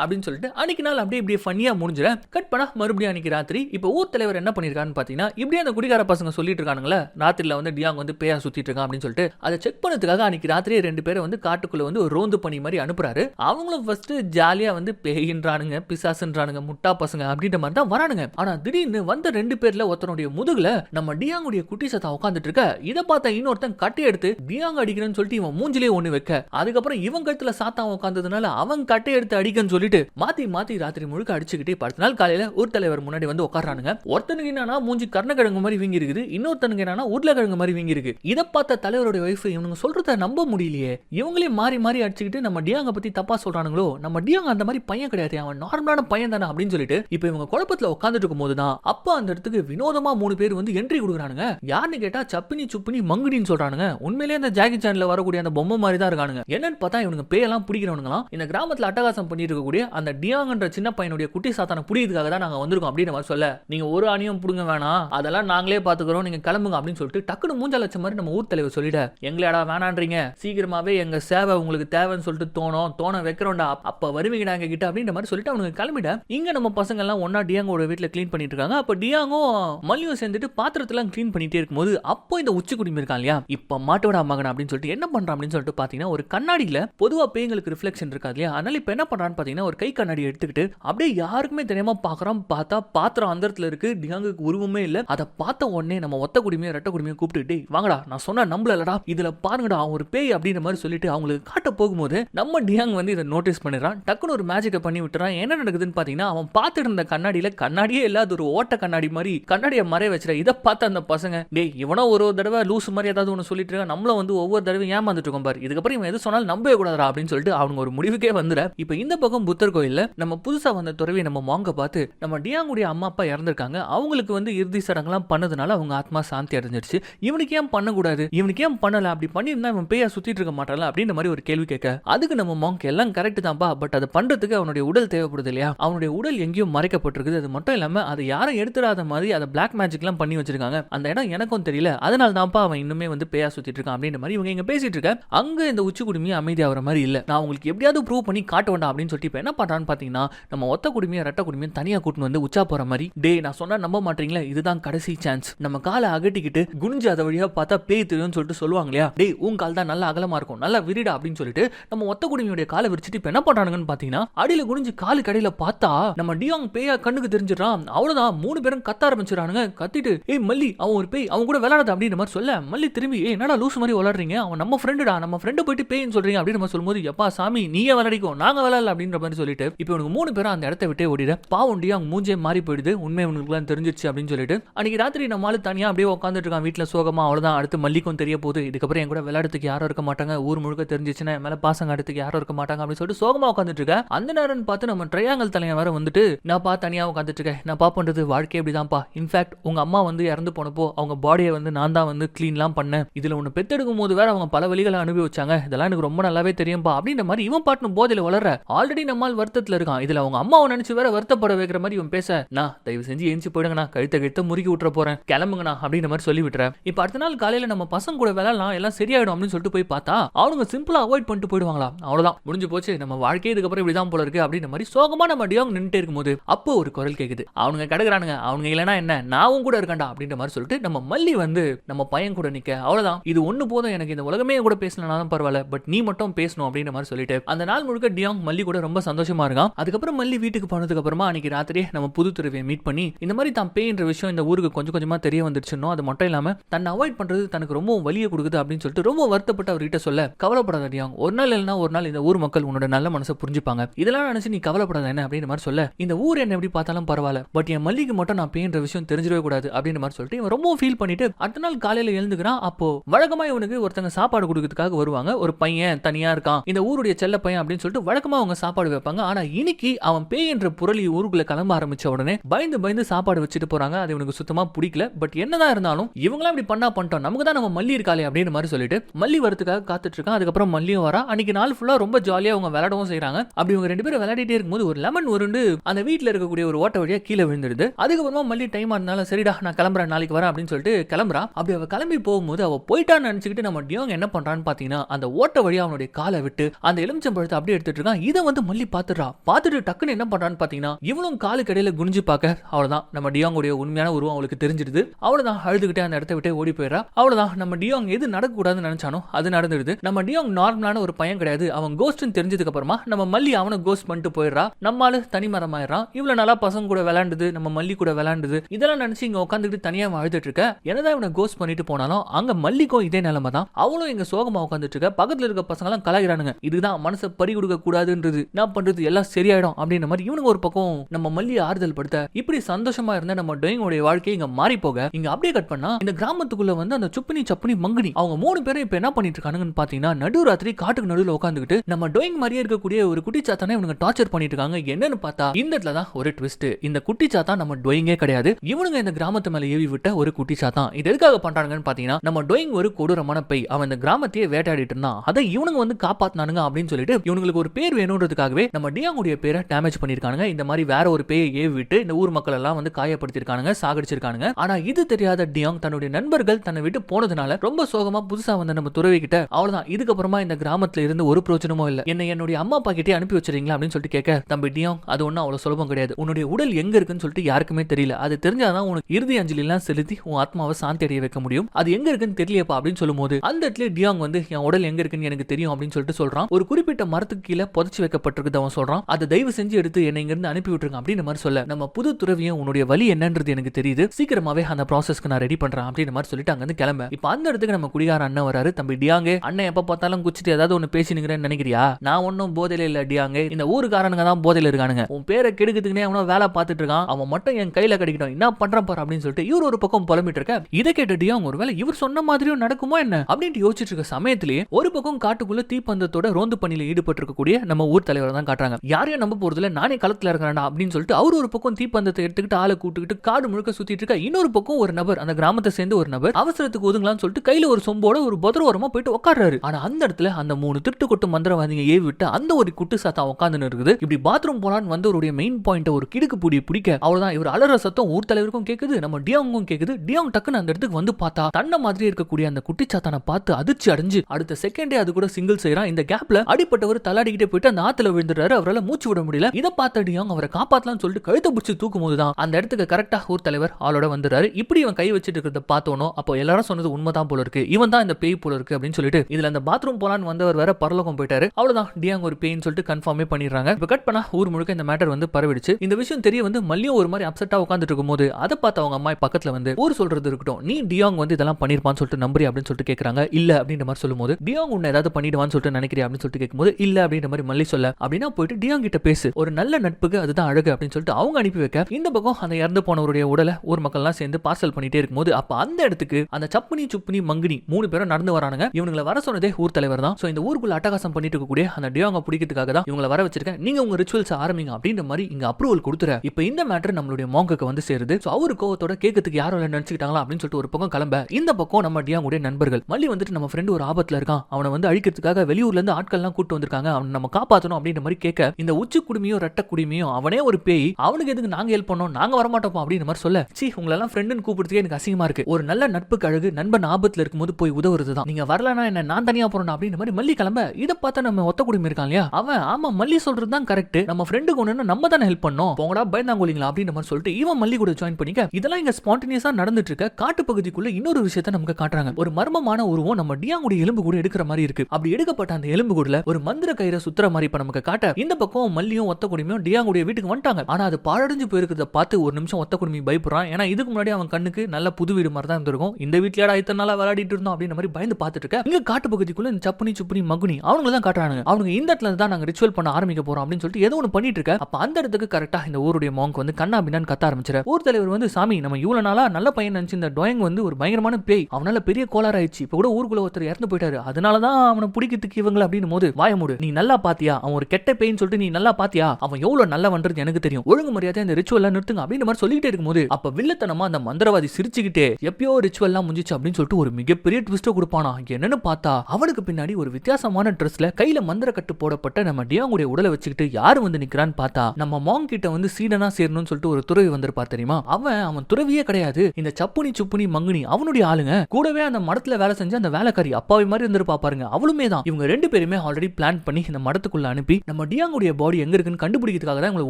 அப்படின்னு சொல்லிட்டு அன்னைக்கு நாள் அப்படியே இப்படியே ஃபன்னியா முடிஞ்சிட கட் பண்ணா மறுபடியும் அன்னைக்கு ராத்திரி. இப்போ ஊர் தலைவர் என்ன பண்ணிருக்கான்னு பாத்தீங்கன்னா இப்படியே அந்த குடிகார பசங்க சொல்லிட்டு இருக்கானுங்களே ராத்திரில வந்து டியாங் வந்து பேயா சுத்திட்டு இருக்கான் அப்படின்னு சொல்லிட்டு அதை செக் பண்ணதுக்காக அன்னைக்கு ராத்திரியே ரெண்டு பேரை வந்து காட்டுக்குள்ள வந்து ஒரு ரோந்து பண்ணி மாதிரி அனுப்புறாரு. அவங்களும் ஃபர்ஸ்ட் ஜாலியா வந்து பேயின்றானுங்க பிசாசுன்றானுங்க முட்டா பசங்க அப்படின்ற மாதிரி தான் வரானுங்க. ஆனா திடீர்னு வந்த ரெண்டு பேர்ல ஒருத்தனுடைய முதுகுல நம்ம டியாங்குடைய குட்டி சத்தா உட்காந்துட்டு இருக்க. இதை பார்த்த இன்னொருத்தன் கட்டி எடுத்து டியாங் அடிக்கிறேன்னு சொல்லிட்டு இவன் மூஞ்சிலே ஒண்ணு வைக்க. அதுக்கப்புறம் இவன் கழுத்துல சாத்தான் உட்காந்ததுனால அவன் கட்டை எடுத்து அடிக்கன்னு சொல்லிட்டு மாத்தி மாத்தி ராத்திரி முழுக்க அடிச்சுக்கிட்டே பத்து நாள் காலையில ஊர் தலைவர் முன்னாடி வந்து உட்காரானுங்க ஒருத்தனுக்கு என்னன்னா மூஞ்சி கர்ணக்கிழங்கு மாதிரி வீங்கி இருக்குது இன்னொருத்தனுக்கு என்னன்னா உருளைக்கிழங்கு மாதிரி வீங்கி இருக்கு இதை பார்த்த தலைவருடைய வைஃப் இவனுங்க சொல்றத நம்ப முடியலையே. இவங்களே மாறி மாறி அடிச்சுக்கிட்டு நம்ம டியாங்க பத்தி தப்பா சொல்றானுங்களோ? நம்ம டியாங்க அந்த மாதிரி பையன் கிடையாது அவன் நார்மலான பையன் தானே அப்படின்னு சொல்லிட்டு இப்போ இவங்க குழப்பத்துல உட்காந்துட்டு இருக்கும் போதுதான் அப்பா அந்த இடத்துக்கு வினோதமா மூணு பேர் வந்து என்ட்ரி கொடுக்குறானுங்க. யாருன்னு கேட்டா சப்பினி சுப்பினி மங்குடின்னு சொல்றானுங்க. உண்மையிலேயே அந்த ஜாக்கி சேனல்ல வரக்கூடிய அந்த பொம்மை மாதிரி தான் இருக்கானுங்க. என்னன்னு பார்த்தா இவனுங்க பேயெல்லாம் பிடிக்கிறவனுங்களாம் இந்த கிராமத்துல அட்டகாசம் பண்ணிட்டு இருக்கக்கூடிய அந்த டியாங்கன்ற சின்ன பையனுடைய குட்டி சாத்தான பிடிக்கிறதுக்காக தான் நாங்க வந்திருக்கோம் அப்படின்னு மாதிரி சொல்ல. நீங்க ஒரு அணியும் பிடுங்க வேணாம். அதெல்லாம் நாங்களே பாத்துக்கிறோம். நீங்க கிளம்புங்க அப்படின்னு சொல்லிட்டு டக்குனு மூஞ்ச லட்சம் மாதிரி நம்ம ஊர் தலைவர் சொல்லிட எங்களையாடா வேணான்றீங்க. சீக்கிரமாவே எங்க சேவை உங்களுக்கு தேவைன்னு சொல்லிட்டு தோணும். தோண வைக்கிறோம்டா. அப்ப வருவீங்கடா எங்க கிட்ட அப்படின்ற மாதிரி சொல்லிட்டு அவனுக்கு கிளம்பிட இங்க நம்ம பசங்க எல்லாம் ஒன்னா டியாங்கோட வீட்டுல க்ளீன் பண்ணிட்டு இருக்காங்க. அப்ப டியாங்கும் மல்லியும் சேர்ந்துட்டு பாத்திரத்தெல்லாம் க்ளீன் பண்ணிட்டே இருக்கும்போது அப்போ இந்த உச்சி குடிமி இருக்கான் இல்லையா? இப்ப மாட்டோட மகன் அப்படின்னு சொல்லிட்டு என்ன பண்றான் அப்படின்னு சொல்லிட்டு பாத்தீங்கன்னா ஒரு கண்ணாடியில பொதுவா கண்களுக்கு ரிஃப்ளெக்ஷன் இருக்காது இல்லையா? அதனால இப்போ என்ன பண்ணுறான்னு பாத்தீங்கன்னா ஒரு கை கண்ணாடி எடுத்துக்கிட்டு அப்படியே யாருக்குமே தெரியாம பாக்குறான் பார்த்தா பாத்திரம் அந்த இடத்துல இருக்கு டியாங்குக்கு உருவமே இல்லை. அதை பார்த்த உடனே நம்ம ஒத்த குடிமையை ரெட்ட குடிமையோ கூப்பிட்டு வாங்கடா நான் சொன்ன நம்பலடா இதுல பாருங்கடா அவன் ஒரு பேய் அப்படின்ற மாதிரி சொல்லிட்டு அவங்களுக்கு காட்ட போகும்போது நம்ம டியாங் வந்து இதை நோட்டீஸ் பண்ணிடுறான். டக்குன்னு ஒரு மேஜிக்கை பண்ணி விட்டுறான். என்ன நடக்குதுன்னு பாத்தீங்கன்னா அவன் பார்த்துட்டு இருந்த கண்ணாடியில கண்ணாடியே இல்லாத ஒரு ஓட்ட கண்ணாடி மாதிரி கண்ணாடியை மறைய வச்சிட இதை பார்த்த அந்த பசங்க டேய் இவனோ ஒரு ஒரு தடவை லூஸ் மாதிரி ஏதாவது ஒன்று சொல்லிட்டு இருக்கான். நம்மளும் வந்து ஒவ்வொரு தடவை ஏமாந்துட்டு இருக்கோம் பாரு. இதுக்கப்புறம் இவன் எது சொன்னாலும் நம்பவே கூடாதா அப்படின்னு சொல்லிட்டு அவங்க ஒரு முடிவுக்கே வந்துட இப்போ இந்த பக்கம் புத்தர் கோயில்ல நம்ம புதுசா வந்த துறவி நம்ம மாங்க பார்த்து நம்ம டியாங்குடைய அம்மா அப்பா இறந்திருக்காங்க. அவங்களுக்கு வந்து இறுதி சடங்குலாம் பண்ணதுனால அவங்க ஆத்மா சாந்தி அடைஞ்சிருச்சு. இவனுக்கு ஏன் பண்ணக்கூடாது? இவனுக்கு ஏன் பண்ணல? அப்படி பண்ணியிருந்தா இவன் பேயா சுத்திட்டு இருக்க மாட்டான்ல அப்படின்ற மாதிரி ஒரு கேள்வி கேட்க அதுக்கு நம்ம மாங்க் எல்லாம் கரெக்ட் தான்ப்பா பட் அதை பண்றதுக்கு அவனுடைய உடல் தேவைப்படுது இல்லையா? அவனுடைய உடல் எங்கேயும் மறைக்கப்பட்டிருக்குது. அது மட்டும் இல்லாம அதை யாரும் எடுத்துடாத மாதிரி அதை பிளாக் மேஜிக்லாம் பண்ணி வச்சிருக்காங்க. அந்த இடம் எனக்கும் தெரியல. அதனால தான்ப்பா அவன் இன்னுமே வந்து பேயா சுத்திட்டு இருக்கான் அப்படின்ற மாதிரி இவங்க இங்க பேசிட்டு இருக்க. அங்க இந்த உச்சி குடுமி அமைதியாகிற மாதிரி இல்ல. நான் உங்களுக்கு எப்படியாவது ப்ரூவ் பண்ணி காட்ட வேண்டாம் அப்படின்னு சொல்லிட்டு இப்போ என்ன பண்ணுறான்னு பார்த்தீங்கன்னா நம்ம ஒத்த குடுமையை ரெட்ட குடுமையும் தனியாக கூட்டின்னு வந்து உச்சா போகிற மாதிரி. டே நான் சொன்னால் நம்ப மாட்டீங்களா இதுதான் கடைசி சான்ஸ் நம்ம காலை அகட்டிக்கிட்டு குனிஞ்சு அதை வழியாக பார்த்தா பேய் தெரியும்னு சொல்லிட்டு சொல்லுவாங்க இல்லையா? டே உன் கால் தான் நல்லா அகலமாக இருக்கும் நல்லா விரிடா அப்படின்னு சொல்லிட்டு நம்ம ஒத்த குடுமையுடைய காலை விரிச்சிட்டு இப்போ என்ன பண்ணுறாங்கன்னு பார்த்தீங்கன்னா அடியில் குனிஞ்சு காலு கடையில் பார்த்தா நம்ம டியாங் பேயா கண்ணுக்கு தெரிஞ்சிடறான். அவ்வளோதான் மூணு பேரும் கத்த ஆரம்பிச்சிடறானுங்க. கத்திட்டு ஏய் மல்லி அவன் ஒரு பேய் அவன் கூட விளையாடாத அப்படின்ற மாதிரி சொல்ல மல்லி திரும்பி ஏ என்னடா லூஸ் மாதிரி விளாடுறீங்க அவன் நம்ம ஃப்ரெண்டுடா நம்ம ஃப்ரெண்டு போயிட்டு பேய்னு சொல்கிறீங்க அப்படின்னு நம்ம சொல்லும்போது எப்பா சாமி நீயே விளையாடிக்கோ நாங்க விளையாடல அப்படின்ற மாதிரி சொல்லிட்டு இப்போ இவனுக்கு மூணு பேரும் அந்த இடத்த விட்டே ஓடிட பாவம் அவங்க மூஞ்சே மாறி போயிடுது. உண்மை இவனுக்குலாம் தெரிஞ்சிருச்சு அப்படின்னு சொல்லிட்டு அன்னைக்கு ராத்திரி நம்ம ஆளு தனியா அப்படியே உட்காந்துட்டு இருக்கான். வீட்டுல சோகமா அவ்வளவுதான். அடுத்து மல்லிக்கும் தெரிய போகுது. இதுக்கப்புறம் என் கூட விளையாடுறதுக்கு யாரும் இருக்க மாட்டாங்க. ஊர் முழுக்க தெரிஞ்சிச்சுன்னா என் மேல பாசங்க அடுத்துக்கு யாரும் இருக்க மாட்டாங்க அப்படின்னு சொல்லிட்டு சோகமா உட்காந்துட்டு இருக்க அந்த நேரம் பார்த்து நம்ம ட்ரையாங்கல் தலைவன் வேற வந்துட்டு நான் பா தனியா உட்காந்துட்டு இருக்கேன் நான் பா பண்றது வாழ்க்கை அப்படிதான்ப்பா இன்ஃபேக்ட் உங்க அம்மா வந்து இறந்து போனப்போ அவங்க பாடியை வந்து நான் தான் வந்து க்ளீன்லாம் பண்ணேன். இதுல ஒன்று பெத்தெடுக்கும் போது வேற அவங்க பல வழிகளை அனுபவிச்சாங்க. இதெல்லாம் எனக்கு ரொம்ப நல்லாவே தெரியும்பா. அப்படின்ற மாதிரி இவன் பாட்டும் போதையில வளர ஆல்ரெடி நம்மால் வருத்தத்துல இருக்கான். இதுல அவங்க அம்மாவை நினைச்சு வேற வருத்தப்பட வைக்கிற மாதிரி இவன் பேச நான் தயவு செஞ்சு ஏஞ்சி போயிடுங்கண்ணா. கழுத்த கழுத்த முறுக்கி விட்டுற போறேன். கிளம்புங்கண்ணா அப்படின்ற மாதிரி சொல்லி விட்டுறேன் இப்போ அடுத்த நாள் காலையில நம்ம பசங்க கூட விளையாடலாம் எல்லாம் சரியாயிடும் அப்படின்னு சொல்லிட்டு போய் பார்த்தா அவனுங்க சிம்பிளா அவாய்ட் பண்ணிட்டு போயிடுவாங்களா. அவ்வளவுதான். முடிஞ்சு போச்சு. நம்ம வாழ்க்கை இதுக்கப்புறம் இப்படிதான் போல இருக்கு அப்படின்ற மாதிரி சோகமா நம்ம டியோங் நின்றுட்டே இருக்கும்போது அப்போ ஒரு குரல் கேக்குது. அவனுங்க கிடக்குறானுங்க. அவனுங்க இல்லைனா என்ன? நான் கூட இருக்கேன்டா அப்படின்ற மாதிரி சொல்லிட்டு நம்ம மல்லி வந்து நம்ம பையன் கூட நிக்க. அவ்வளவுதான். இது ஒண்ணு போதும். எனக்கு இந்த உலகமே கூட பேசலனாலும் பரவாயில்ல. பட் நீ மட்டும் பேசணும் அப்படின்ற மாதிரி சொல்லிட்டு அந்த நாள் முழுக்க டியாங் மல்லி கூட ரொம்ப சந்தோஷமா இருக்கான். அதுக்கப்புறம் மல்லி வீட்டுக்கு போனதுக்கு அப்புறமா அன்னைக்கு ராத்திரியே நம்ம புது துறவியை மீட் பண்ணி இந்த மாதிரி தான் பேய்ன்ற விஷயம் இந்த ஊருக்கு கொஞ்சம் கொஞ்சமா தெரிய வந்துருச்சுன்னோ அது மட்டும் இல்லாம தன்னை அவாய்ட் பண்றது தனக்கு ரொம்ப வலியை கொடுக்குது அப்படின்னு சொல்லிட்டு ரொம்ப வருத்தப்பட்டு அவர்கிட்ட சொல்ல கவலைப்படாத டியாங் ஒரு நாள் இல்லைன்னா ஒரு நாள் இந்த ஊர் மக்கள் உன்னோட நல்ல மனசை புரிஞ்சுப்பாங்க. இதெல்லாம் நினைச்சு நீ கவலைப்படாத என்ன? அப்படின்ற மாதிரி சொல்ல இந்த ஊர் என்ன எப்படி பார்த்தாலும் பரவாயில்ல. பட் என் மல்லிக்கு மட்டும் நான் பேய்ன்ற விஷயம் தெரிஞ்சிடவே கூடாது. அப்படின்ற மாதிரி சொல்லிட்டு இவன் ரொம்ப ஃபீல் பண்ணிட்டு அடுத்த நாள் காலையில எழுந்துக்கிறான். அப்போ வழக்கமா இவனுக்கு ஒருத்தங்க சாப்பாடு கொடுக்கறதுக்காக வருவாங்க. ஒரு பையன் தனியா இருக்கான். இந்த ஊருடைய செல்ல பையன் அப்படின்னு சொல்லிட்டு வழக்கமா அவங்க சாப்பாடு வைப்பாங்க. ஆனா இன்னைக்கு அவன் பேய் என்ற புரளி ஊருக்குள்ள கிளம்ப ஆரம்பிச்ச உடனே பயந்து பயந்து சாப்பாடு வச்சுட்டு போறாங்க. அது இவனுக்கு சுத்தமா பிடிக்கல. பட் என்னதான் இருந்தாலும் இவங்களாம் இப்படி பண்ணா பண்ணிட்டோம். நமக்கு தான் நம்ம மல்லி இருக்காளே அப்படின்னு மாதிரி சொல்லிட்டு மல்லி வரதுக்காக காத்துட்டு இருக்கான். அதுக்கப்புறம் மல்லியும் வரா. அன்னைக்கு நாள் ஃபுல்லா ரொம்ப ஜாலியா அவங்க விளையாடவும் செய்யறாங்க அப்படி இவங்க ரெண்டு பேரும் விளையாடிட்டே இருக்கும்போது ஒரு லெமன் உருண்டு அந்த வீட்டில் இருக்கக்கூடிய ஒரு ஓட்ட வழியா கீழே விழுந்துடுது. அதுக்கப்புறமா மல்லி டைம் ஆனாலும் சரிடா நான் கிளம்புறேன் நாளைக்கு வரேன் அப்படின்னு சொல்லிட்டு கிளம்புறா. அப்படி அவ கிளம்பி போகும்போது அவ போயிட்டான்னு நினைச்சுக்கிட்டு நம்ம டியோங் என்ன பண்றான்னு பாத்தீங்கன்னா அந்த ஓட்ட வழியா அவனுடைய காலை விட்டு அந்த எலுமிச்சம்பழத்தை அப்படியே எடுத்துட்டு இருக்கான். இதை வந்து மல்லி பாத்துறா பார்த்துட்டு டக்குன்னு என்ன பண்றான்னு பாத்தீங்கன்னா இவளும் காலு கடையில குனிஞ்சு பார்க்க அவ்வளவுதான். நம்ம டியாங்குடைய உண்மையான உருவம் அவளுக்கு தெரிஞ்சிடுது. அவ்வளவுதான் அழுதுகிட்டே அந்த இடத்த விட்டு ஓடி போயிடறா. அவ்வளவுதான் நம்ம டியாங் எது நடக்கக்கூடாதுன்னு நினைச்சானோ அது நடந்துடுது. நம்ம டியாங் நார்மலான ஒரு பையன் கிடையாது. அவன் கோஸ்ட்னு தெரிஞ்சதுக்கு அப்புறமா நம்ம மல்லி அவனை கோஸ்ட் பண்ணிட்டு போயிடுறா. நம்மால தனிமரமாயிடுறான் இவ்வளவு நல்லா பசங்க கூட விளையாண்டுது நம்ம மல்லி கூட விளையாண்டுது. இதெல்லாம் நினைச்சு இங்க உட்காந்துட்டு தனியா அழுதுட்டு இருக்க. என்னதான் இவனை கோஸ்ட் பண்ணிட்டு போனாலும் அங்க மல்லிக்கும் இதே நிலைமை தான் அவளும் இங்க சோகமா உட்காந்துட்டு இருக்க. பக்கத்துல இருக்க பசங்க எல்லாம் கலாகிறானுங்க இதுதான் மனசை பறி கொடுக்க கூடாதுன்றது. என்ன பண்றது? எல்லாம் சரியாயிடும் அப்படின்ற மாதிரி இவனுங்க ஒரு பக்கம் நம்ம மல்லி ஆறுதல் படுத்த இப்படி சந்தோஷமா இருந்த நம்ம டொயிங்கோடைய வாழ்க்கை இங்க மாறி போக. இங்க அப்படியே கட் பண்ணா இந்த கிராமத்துக்குள்ள வந்து அந்த சுப்பினி சப்புனி மங்கினி அவங்க மூணு பேரும் இப்ப என்ன பண்ணிட்டு இருக்காங்கன்னு பாத்தீங்கன்னா நடுராத்திரி காட்டுக்கு நடுவுல உட்காந்துக்கிட்டு நம்ம டொயிங் மாதிரியே இருக்கக்கூடிய ஒரு குட்டி சாத்தானே இவனுங்க டார்ச்சர் பண்ணிட்டு இருக்காங்க. என்னன்னு பார்த்தா இந்த இடத்துல தான் ஒரு ட்விஸ்ட் இந்த குட்டி சாத்தான் நம்ம டொயிங்கே கிடையாது. இவனுங்க இந்த கிராமத்து மேல ஏவி விட்ட ஒரு குட்டி சாத்தான். இது எதுக்காக பண்றாங்கன்னு பாத்தீங்கன்னா நம்ம டொயிங் ஒரு கொடூரமான பை அவன் இந்த கிராமத்தையே வேட்டையாடிட்டு இருந்தான். அதை இவனுங்க வந்து காப்பாத்தினானுங்க அப்படின்னு சொல்லிட்டு இவங்களுக்கு ஒரு பேர் வேணுன்றதுக்காகவே நம்ம டியாங்குடைய பேரை டேமேஜ் பண்ணிருக்கானுங்க இந்த மாதிரி வேற ஒரு பேயை ஏவி விட்டு இந்த ஊர் மக்கள் எல்லாம் வந்து காயப்படுத்திருக்கானுங்க சாகடிச்சிருக்கானுங்க. ஆனா இது தெரியாத டியாங் தன்னுடைய நண்பர்கள் தன்னை விட்டு போனதுனால ரொம்ப சோகமா புதுசா வந்த நம்ம துறவி கிட்ட அவ்வளவுதான் இதுக்கப்புறமா இந்த கிராமத்துல இருந்து ஒரு பிரயோஜனமும் இல்ல. என்ன என்னுடைய அம்மா அப்பா கிட்டே அனுப்பி வச்சிருக்கீங்களா அப்படின்னு சொல்லிட்டு கேட்க தம்பி டியாங் அது ஒன்றும் அவ்வளவு சுலபம் கிடையாது. உன்னுடைய உடல் எங்க இருக்குன்னு சொல்லிட்டு யாருக்குமே தெரியல. அது தெரிஞ்சாதான் உனக்கு இறுதி அஞ்சலி எல்லாம் செலுத்தி உன் ஆத்மாவை சாந்தி அடைய வைக்க முடியும். அது எங்க இருக்குன்னு தெரியலப்பா அப்படின்னு சொல்லும்போது அந்த இடத்துல டியாங் வந்து என் உடல் எங்க இருக்குன்னு எனக்கு தெரியும் அப்படின்னு சொல்லிட்டு சொல்றான். ஒரு குறிப்பிட்ட மரத்துக்கு கீழே புதைச்சு வைக்கப்பட்டிருக்குது அவன் சொல்றான். அதை தயவு செஞ்சு எடுத்து என்னை இங்க இருந்து அனுப்பி விட்டுருங்க அப்படின்னு மாதிரி சொல்ல. நம்ம புது துறவியும் உன்னுடைய வழி என்னன்றது எனக்கு தெரியுது. சீக்கிரமாவே அந்த ப்ராசஸ்க்கு நான் ரெடி பண்றேன் அப்படின்ற மாதிரி சொல்லிட்டு அங்க இருந்து கிளம்ப. இப்ப அந்த இடத்துக்கு நம்ம குடிகார அண்ணன் வராரு. தம்பி டியாங்கே அண்ணன் எப்ப பார்த்தாலும் குச்சிட்டு ஏதாவது ஒண்ணு பேசினுங்கிறேன்னு நினைக்கிறியா? நான் ஒன்னும் போதையில இல்ல டியாங்கே. இந்த ஊருக்காரனுங்க தான் போதையில இருக்கானுங்க. உன் பேரை கெடுக்கிறதுக்குனே அவனும் வேலை பார்த்துட்டு இருக்கான். அவன் மட்டும் என் கையில கிடைக்கட்டும். என்ன பண்றான் பாரு அப்படின்னு சொல்லிட்டு இவர் ஒரு பக்கம் புலம்பிட்டு இருக்க. இதை கேட்ட டியாங் ஒருவேளை இவர் சொன்ன மாதிரியும் நடக்குமோ என்ன? அப்படின்ட்டு யோசிச்சுட்டு இருக்க சமயத்திலேயே ஒரு பக்கம் காட்டுக்குள்ள தீப்பந்தத்தோட ரோந்து பணியில் ஈடுபட்டிருக்கக்கூடிய நம்ம ஊர் தலைவரை தான் காட்டுறாங்க. யாரையும் நம்ப போறதுல நானே களத்தில் இருக்கிறேன் அப்படின்னு சொல்லிட்டு அவர் ஒரு பக்கம் தீப்பந்தத்தை எடுத்துக்கிட்டு ஆளை கூட்டுக்கிட்டு காடு முழுக்க சுத்திட்டு இருக்க இன்னொரு பக்கம் ஒரு நபர் அந்த கிராமத்தை சேர்ந்து ஒரு நபர் அவசரத்துக்கு ஒதுங்கலாம்னு சொல்லிட்டு கையில ஒரு சொம்போட ஒரு பதரோரமா போயிட்டு உட்காடுறாரு ஆனா அந்த இடத்துல அந்த மூணு திருட்டு கொட்டு மந்திரவாதிங்க ஏவி விட்டு அந்த ஒரு குட்டு சாத்தா உட்காந்துன்னு இருக்குது. இப்படி பாத்ரூம் போலான்னு வந்தவருடைய மெயின் பாயிண்ட் ஒரு கிடுக்கு புடி பிடிக்க அவ்வளவுதான் இவர் அலற சத்தம் ஊர் தலைவருக்கும் கேக்குது நம்ம டியாங்கும் கேக்குது. டியாங் டக்குன்னு அந்த இடத்துக்கு வந்து பார்த்தா தன்னை மாதிரி இருக்கக்கூடிய அந்த குட்டி சாத்தானை பார்த்து அதிர்ச்சி அடைஞ்சு அடுத்த செகண்டே அது கூட சிங்கிள் செய்யறான். இந்த கேப் கேப்ல அடிப்பட்டவர் தலாடிக்கிட்டே போயிட்டு அந்த ஆத்துல விழுந்துடுறாரு. அவரால் மூச்சு விட முடியல. இதை பார்த்தடியும் அவரை காப்பாத்தலாம்னு சொல்லிட்டு கழுத்தை பிடிச்சி தூக்கும் போதுதான் அந்த இடத்துக்கு கரெக்டா ஊர் தலைவர் ஆளோட வந்துடுறாரு. இப்படி இவன் கை வச்சுட்டு இருக்கிறத பார்த்தோனோ அப்போ எல்லாரும் சொன்னது உண்மைதான் போல இருக்கு. இவன் தான் இந்த பேய் போல இருக்கு அப்படின்னு சொல்லிட்டு இதுல அந்த பாத்ரூம் போலான்னு வந்தவர் வேற பரலோகம் போயிட்டாரு. அவ்வளவுதான். டியாங் ஒரு பேய்னு சொல்லிட்டு கன்ஃபார்மே பண்ணிடுறாங்க. இப்போ கட் பண்ணா ஊர் முழுக்க இந்த மேட்டர் வந்து பரவிடுச்சு. இந்த விஷயம் தெரிய வந்து மல்லியும் ஒரு மாதிரி அப்செட்டா உட்காந்துட்டு இருக்கும்போது அதை பார்த்து அவங்க அம்மா பக்கத்துல வந்து ஊர் சொல்றது இருக்கட்டும் நீ டியாங் வந்து இதெல்லாம் பண்ணிருப்பான்னு சொல்லிட்டு நம்புறி அப்படின்னு சொல்லிட்டு கேக்குறாங்க. இல்ல அப்படின்ற மாதிரி சொல்லும்போது டியாங் உன்னை ஏதாவது பண்ணிடுவான்னு சொல்லிட்டு நினைக்கிறியா அப்படின்னு சொல்லிட்டு கேட்கும்போது இல்ல அப்படின்ற மாதிரி மல்லி சொல்ல அப்படின்னா போயிட்டு டியாங் கிட்ட பேசு. ஒரு நல்ல நட்புக்கு அதுதான் அழகு அப்படின்னு சொல்லிட்டு அவங்க அனுப்பி வைக்க. இந்த பக்கம் அந்த இறந்து போனவருடைய உடலை ஊர் மக்கள்லாம் சேர்ந்து பார்சல் பண்ணிட்டே இருக்கும்போது அப்ப அந்த இடத்துக்கு அந்த சப்புனி சுப்புனி மங்கினி மூணு பேரும் நடந்து வரானுங்க. இவங்களை வர சொன்னதே ஊர் தலைவர் தான். சோ இந்த ஊருக்குள்ள அட்டகாசம் பண்ணிட்டு இருக்கக்கூடிய அந்த டியாங்க பிடிக்கிறதுக்காக தான் இவங்களை வர வச்சிருக்கேன். நீங்க உங்க ரிச்சுவல்ஸ் ஆரம்பிங்க அப்படின்ற மாதிரி இங்க அப்ரூவல் கொடுத்துற. இப்போ இந்த மேட்டர் நம்மளுடைய மோங்குக்கு வந்து சேருது. சோ அவரு கோவத்தோட கேட்கறதுக்கு யாரும் இல்லை நினைச்சுக்கிட்டாங்களா அப்படின்னு சொல்லிட்டு ஒரு பக்கம் கிளம்ப. இந்த பக்கம் நம்ம டியாங்குடைய நண்பர்கள். மல்லி வந்துட்டு நம்ம ஃப்ரெண்டு ஒரு ஆபத்துல இருக்கான். அவனை வந்து அழிக்கிறதுக்காக வெளியூர்ல இருந்து ஆட்கள்லாம் கூட்டு வந்திருக்காங்க. அவன் நம்ம காப்பாத்தணும் அப்படின்ற மாதிரி கேட்க இந்த உச்சி குடுமியும் ரெட்ட குடுமியும் அவனே ஒரு பேய் அவனுக்கு எதுக்கு நாங்க ஹெல்ப் பண்ணோம் நாங்க வரமாட்டோம் அப்படின்ற மாதிரி சொல்ல சி உங்களெல்லாம் ஃப்ரெண்டுன்னு கூப்பிடுறதுக்கே எனக்கு அசிங்கமா இருக்கு. ஒரு நல்ல நட்பு கழகு நண்பன் ஆபத்துல இருக்கும்போது போய் உதவுறது தான் நீங்க வரலனா என்ன நான் தனியா போறேன் அப்படின்ற மாதிரி மல்லி கிளம்ப இதை பார்த்தா நம்ம ஒத்த குடுமி இருக்கான் இல்லையா? அவன் ஆமா மல்லி சொல்றது தான் கரெக்ட் நம்ம ஃப்ரெண்டுக்கு ஒண்ணு நம்ம தானே ஹெல்ப் பண்ணோம். போங்கடா பயந்தாங்கோலிங்களா அப்படின்ற மாதிரி சொல்லிட்டு இவன் மல்லி கூட ஜாயின் பண்ணிக்க இதெல்லாம் இங்க ஸ்பான்டேனியஸா நடந்துட்டு இருக்க காட்டு பகுதிக்குள்ள இன்னொரு விஷயத்த நமக்கு காட்டுறாங்க. ஒரு மர்மமான உருவம் நம்ம டியாங்குடி எலும்பு கூட எடுக்கிற மாதிரி இருக்கு. அப்படி எடுக்கப்பட்ட அந்த எலும்பு கூட ஒரு மந்திர கயிறை சுத்துற மாதிரி இப்ப நமக்கு காட்ட இந்த பக்கம் மல்லியும் ஒத்த குடுமையும் டியாங்குடைய வீட்டுக்கு வந்துட்டாங்க. ஆனா அது பாழடைஞ்சு போயிருக்கிறத பார்த்து ஒரு நிமிஷம் ஒத்த குடுமி பயப்படுறான். ஏன்னா இதுக்கு முன்னாடி அவன் கண்ணுக்கு நல்ல புது வீடு மாதிரி தான் இருந்திருக்கும். இந்த வீட்லடா இத்தனை நாளா விளையாடிட்டு இருந்தோம் அப்படின்ற மாதிரி பயந்து பார்த்துட்டு இருக்க. இங்க காட்டு பகுதிக்குள்ள இந்த சப்புனி சுப்புனி மகுனி அவங்க தான் காட்டுறாங்க அவங்க இந்த இடத்துல தான் நாங்க ரிச்சுவல் பண்ண ஆரம்பிக்க போறோம் அப்படின்னு சொல்லிட்டு ஏதோ ஒன்று பண்ணிட்டு இருக்க. அப்ப அந்த இடத்துக்கு கரெக்டா இந்த ஊருடைய மாங்க் வந்து கண்ணா பின்னான்னு கத்த ஆரம்பிச்சிரு. ஊர் தலைவர் வந்து சாமி நம்ம இவ்வளவு நாளா நல்ல பையன் நினைச்சு இந்த டொயங் வந்து ஒரு பயங்கரமான பேய். அவனால பெரிய கோளாறு ஆயிடுச்சு. இப்ப கூட ஊருக்குள்ள ஒருத்தர் இறந்து போயிட்டாரு. அதனாலதான் அவனை பிடிக்கிறதுக்கு இவங்களை அப்படின்னு போது வாய மூடு. நீ நல்லா பாத்தியா? அவன் ஒரு கெட்ட பேய்னு சொல்லிட்டு நீ நல்லா பாத்தியா? அவன் எவ்வளவு நல்லவன்றது எனக்கு தெரியும். ஒழுங்கு மரியாதை அந்த ரிச்சுவல் நிறுத்துங்க. அப்படின்னு மாதிரி சொல்லிட்டே இருக்கும்போது அப்ப வில்லத்தனமா அந்த மந்திரவாதி சிரிச்சுக்கிட்டே எப்பயோ ரிச்சுவல் எல்லாம் முடிஞ்சிச்சு அப்படின்னு சொல்லிட்டு ஒரு மிகப்பெரிய ட்விஸ்ட் கொடுப்பானா? என்னன்னு பார்த்தா அவனுக்கு பின்னாடி ஒரு வித்தியாசமான ட்ரெஸ்ல கையில மந்திர கட்டு போடப்பட்ட நம்ம டியாங்குடைய உடலை வச்சுக்கிட்டு யாரு வந்து நிக்கிறான்னு பார்த்தா நம்ம மாங் கிட்ட வந்து சீடனா சேரணும்னு சொல்லிட்டு ஒரு துறவி வந்திருப்பா தெரியுமா? அவன் அவன் துறவியே கிடையாது. இந்த சப்புனி சுப்புனி மங்குனி அவனுடைய ஆளுங்க. கூடவே அந்த மடத்துல வேலை செஞ்ச அந்த வேலைக்காரி அப்பாவி மாதிரி இருந்திருப்பா பாருங்க. அவளுமே தான். இவங்க ரெண்டு பேருமே எல்லாரையுமே ஆல்ரெடி பிளான் பண்ணி இந்த மடத்துக்குள்ள அனுப்பி நம்ம டியாங்குடைய பாடி எங்க இருக்குன்னு கண்டுபிடிக்கிறதுக்காக தான் உங்களை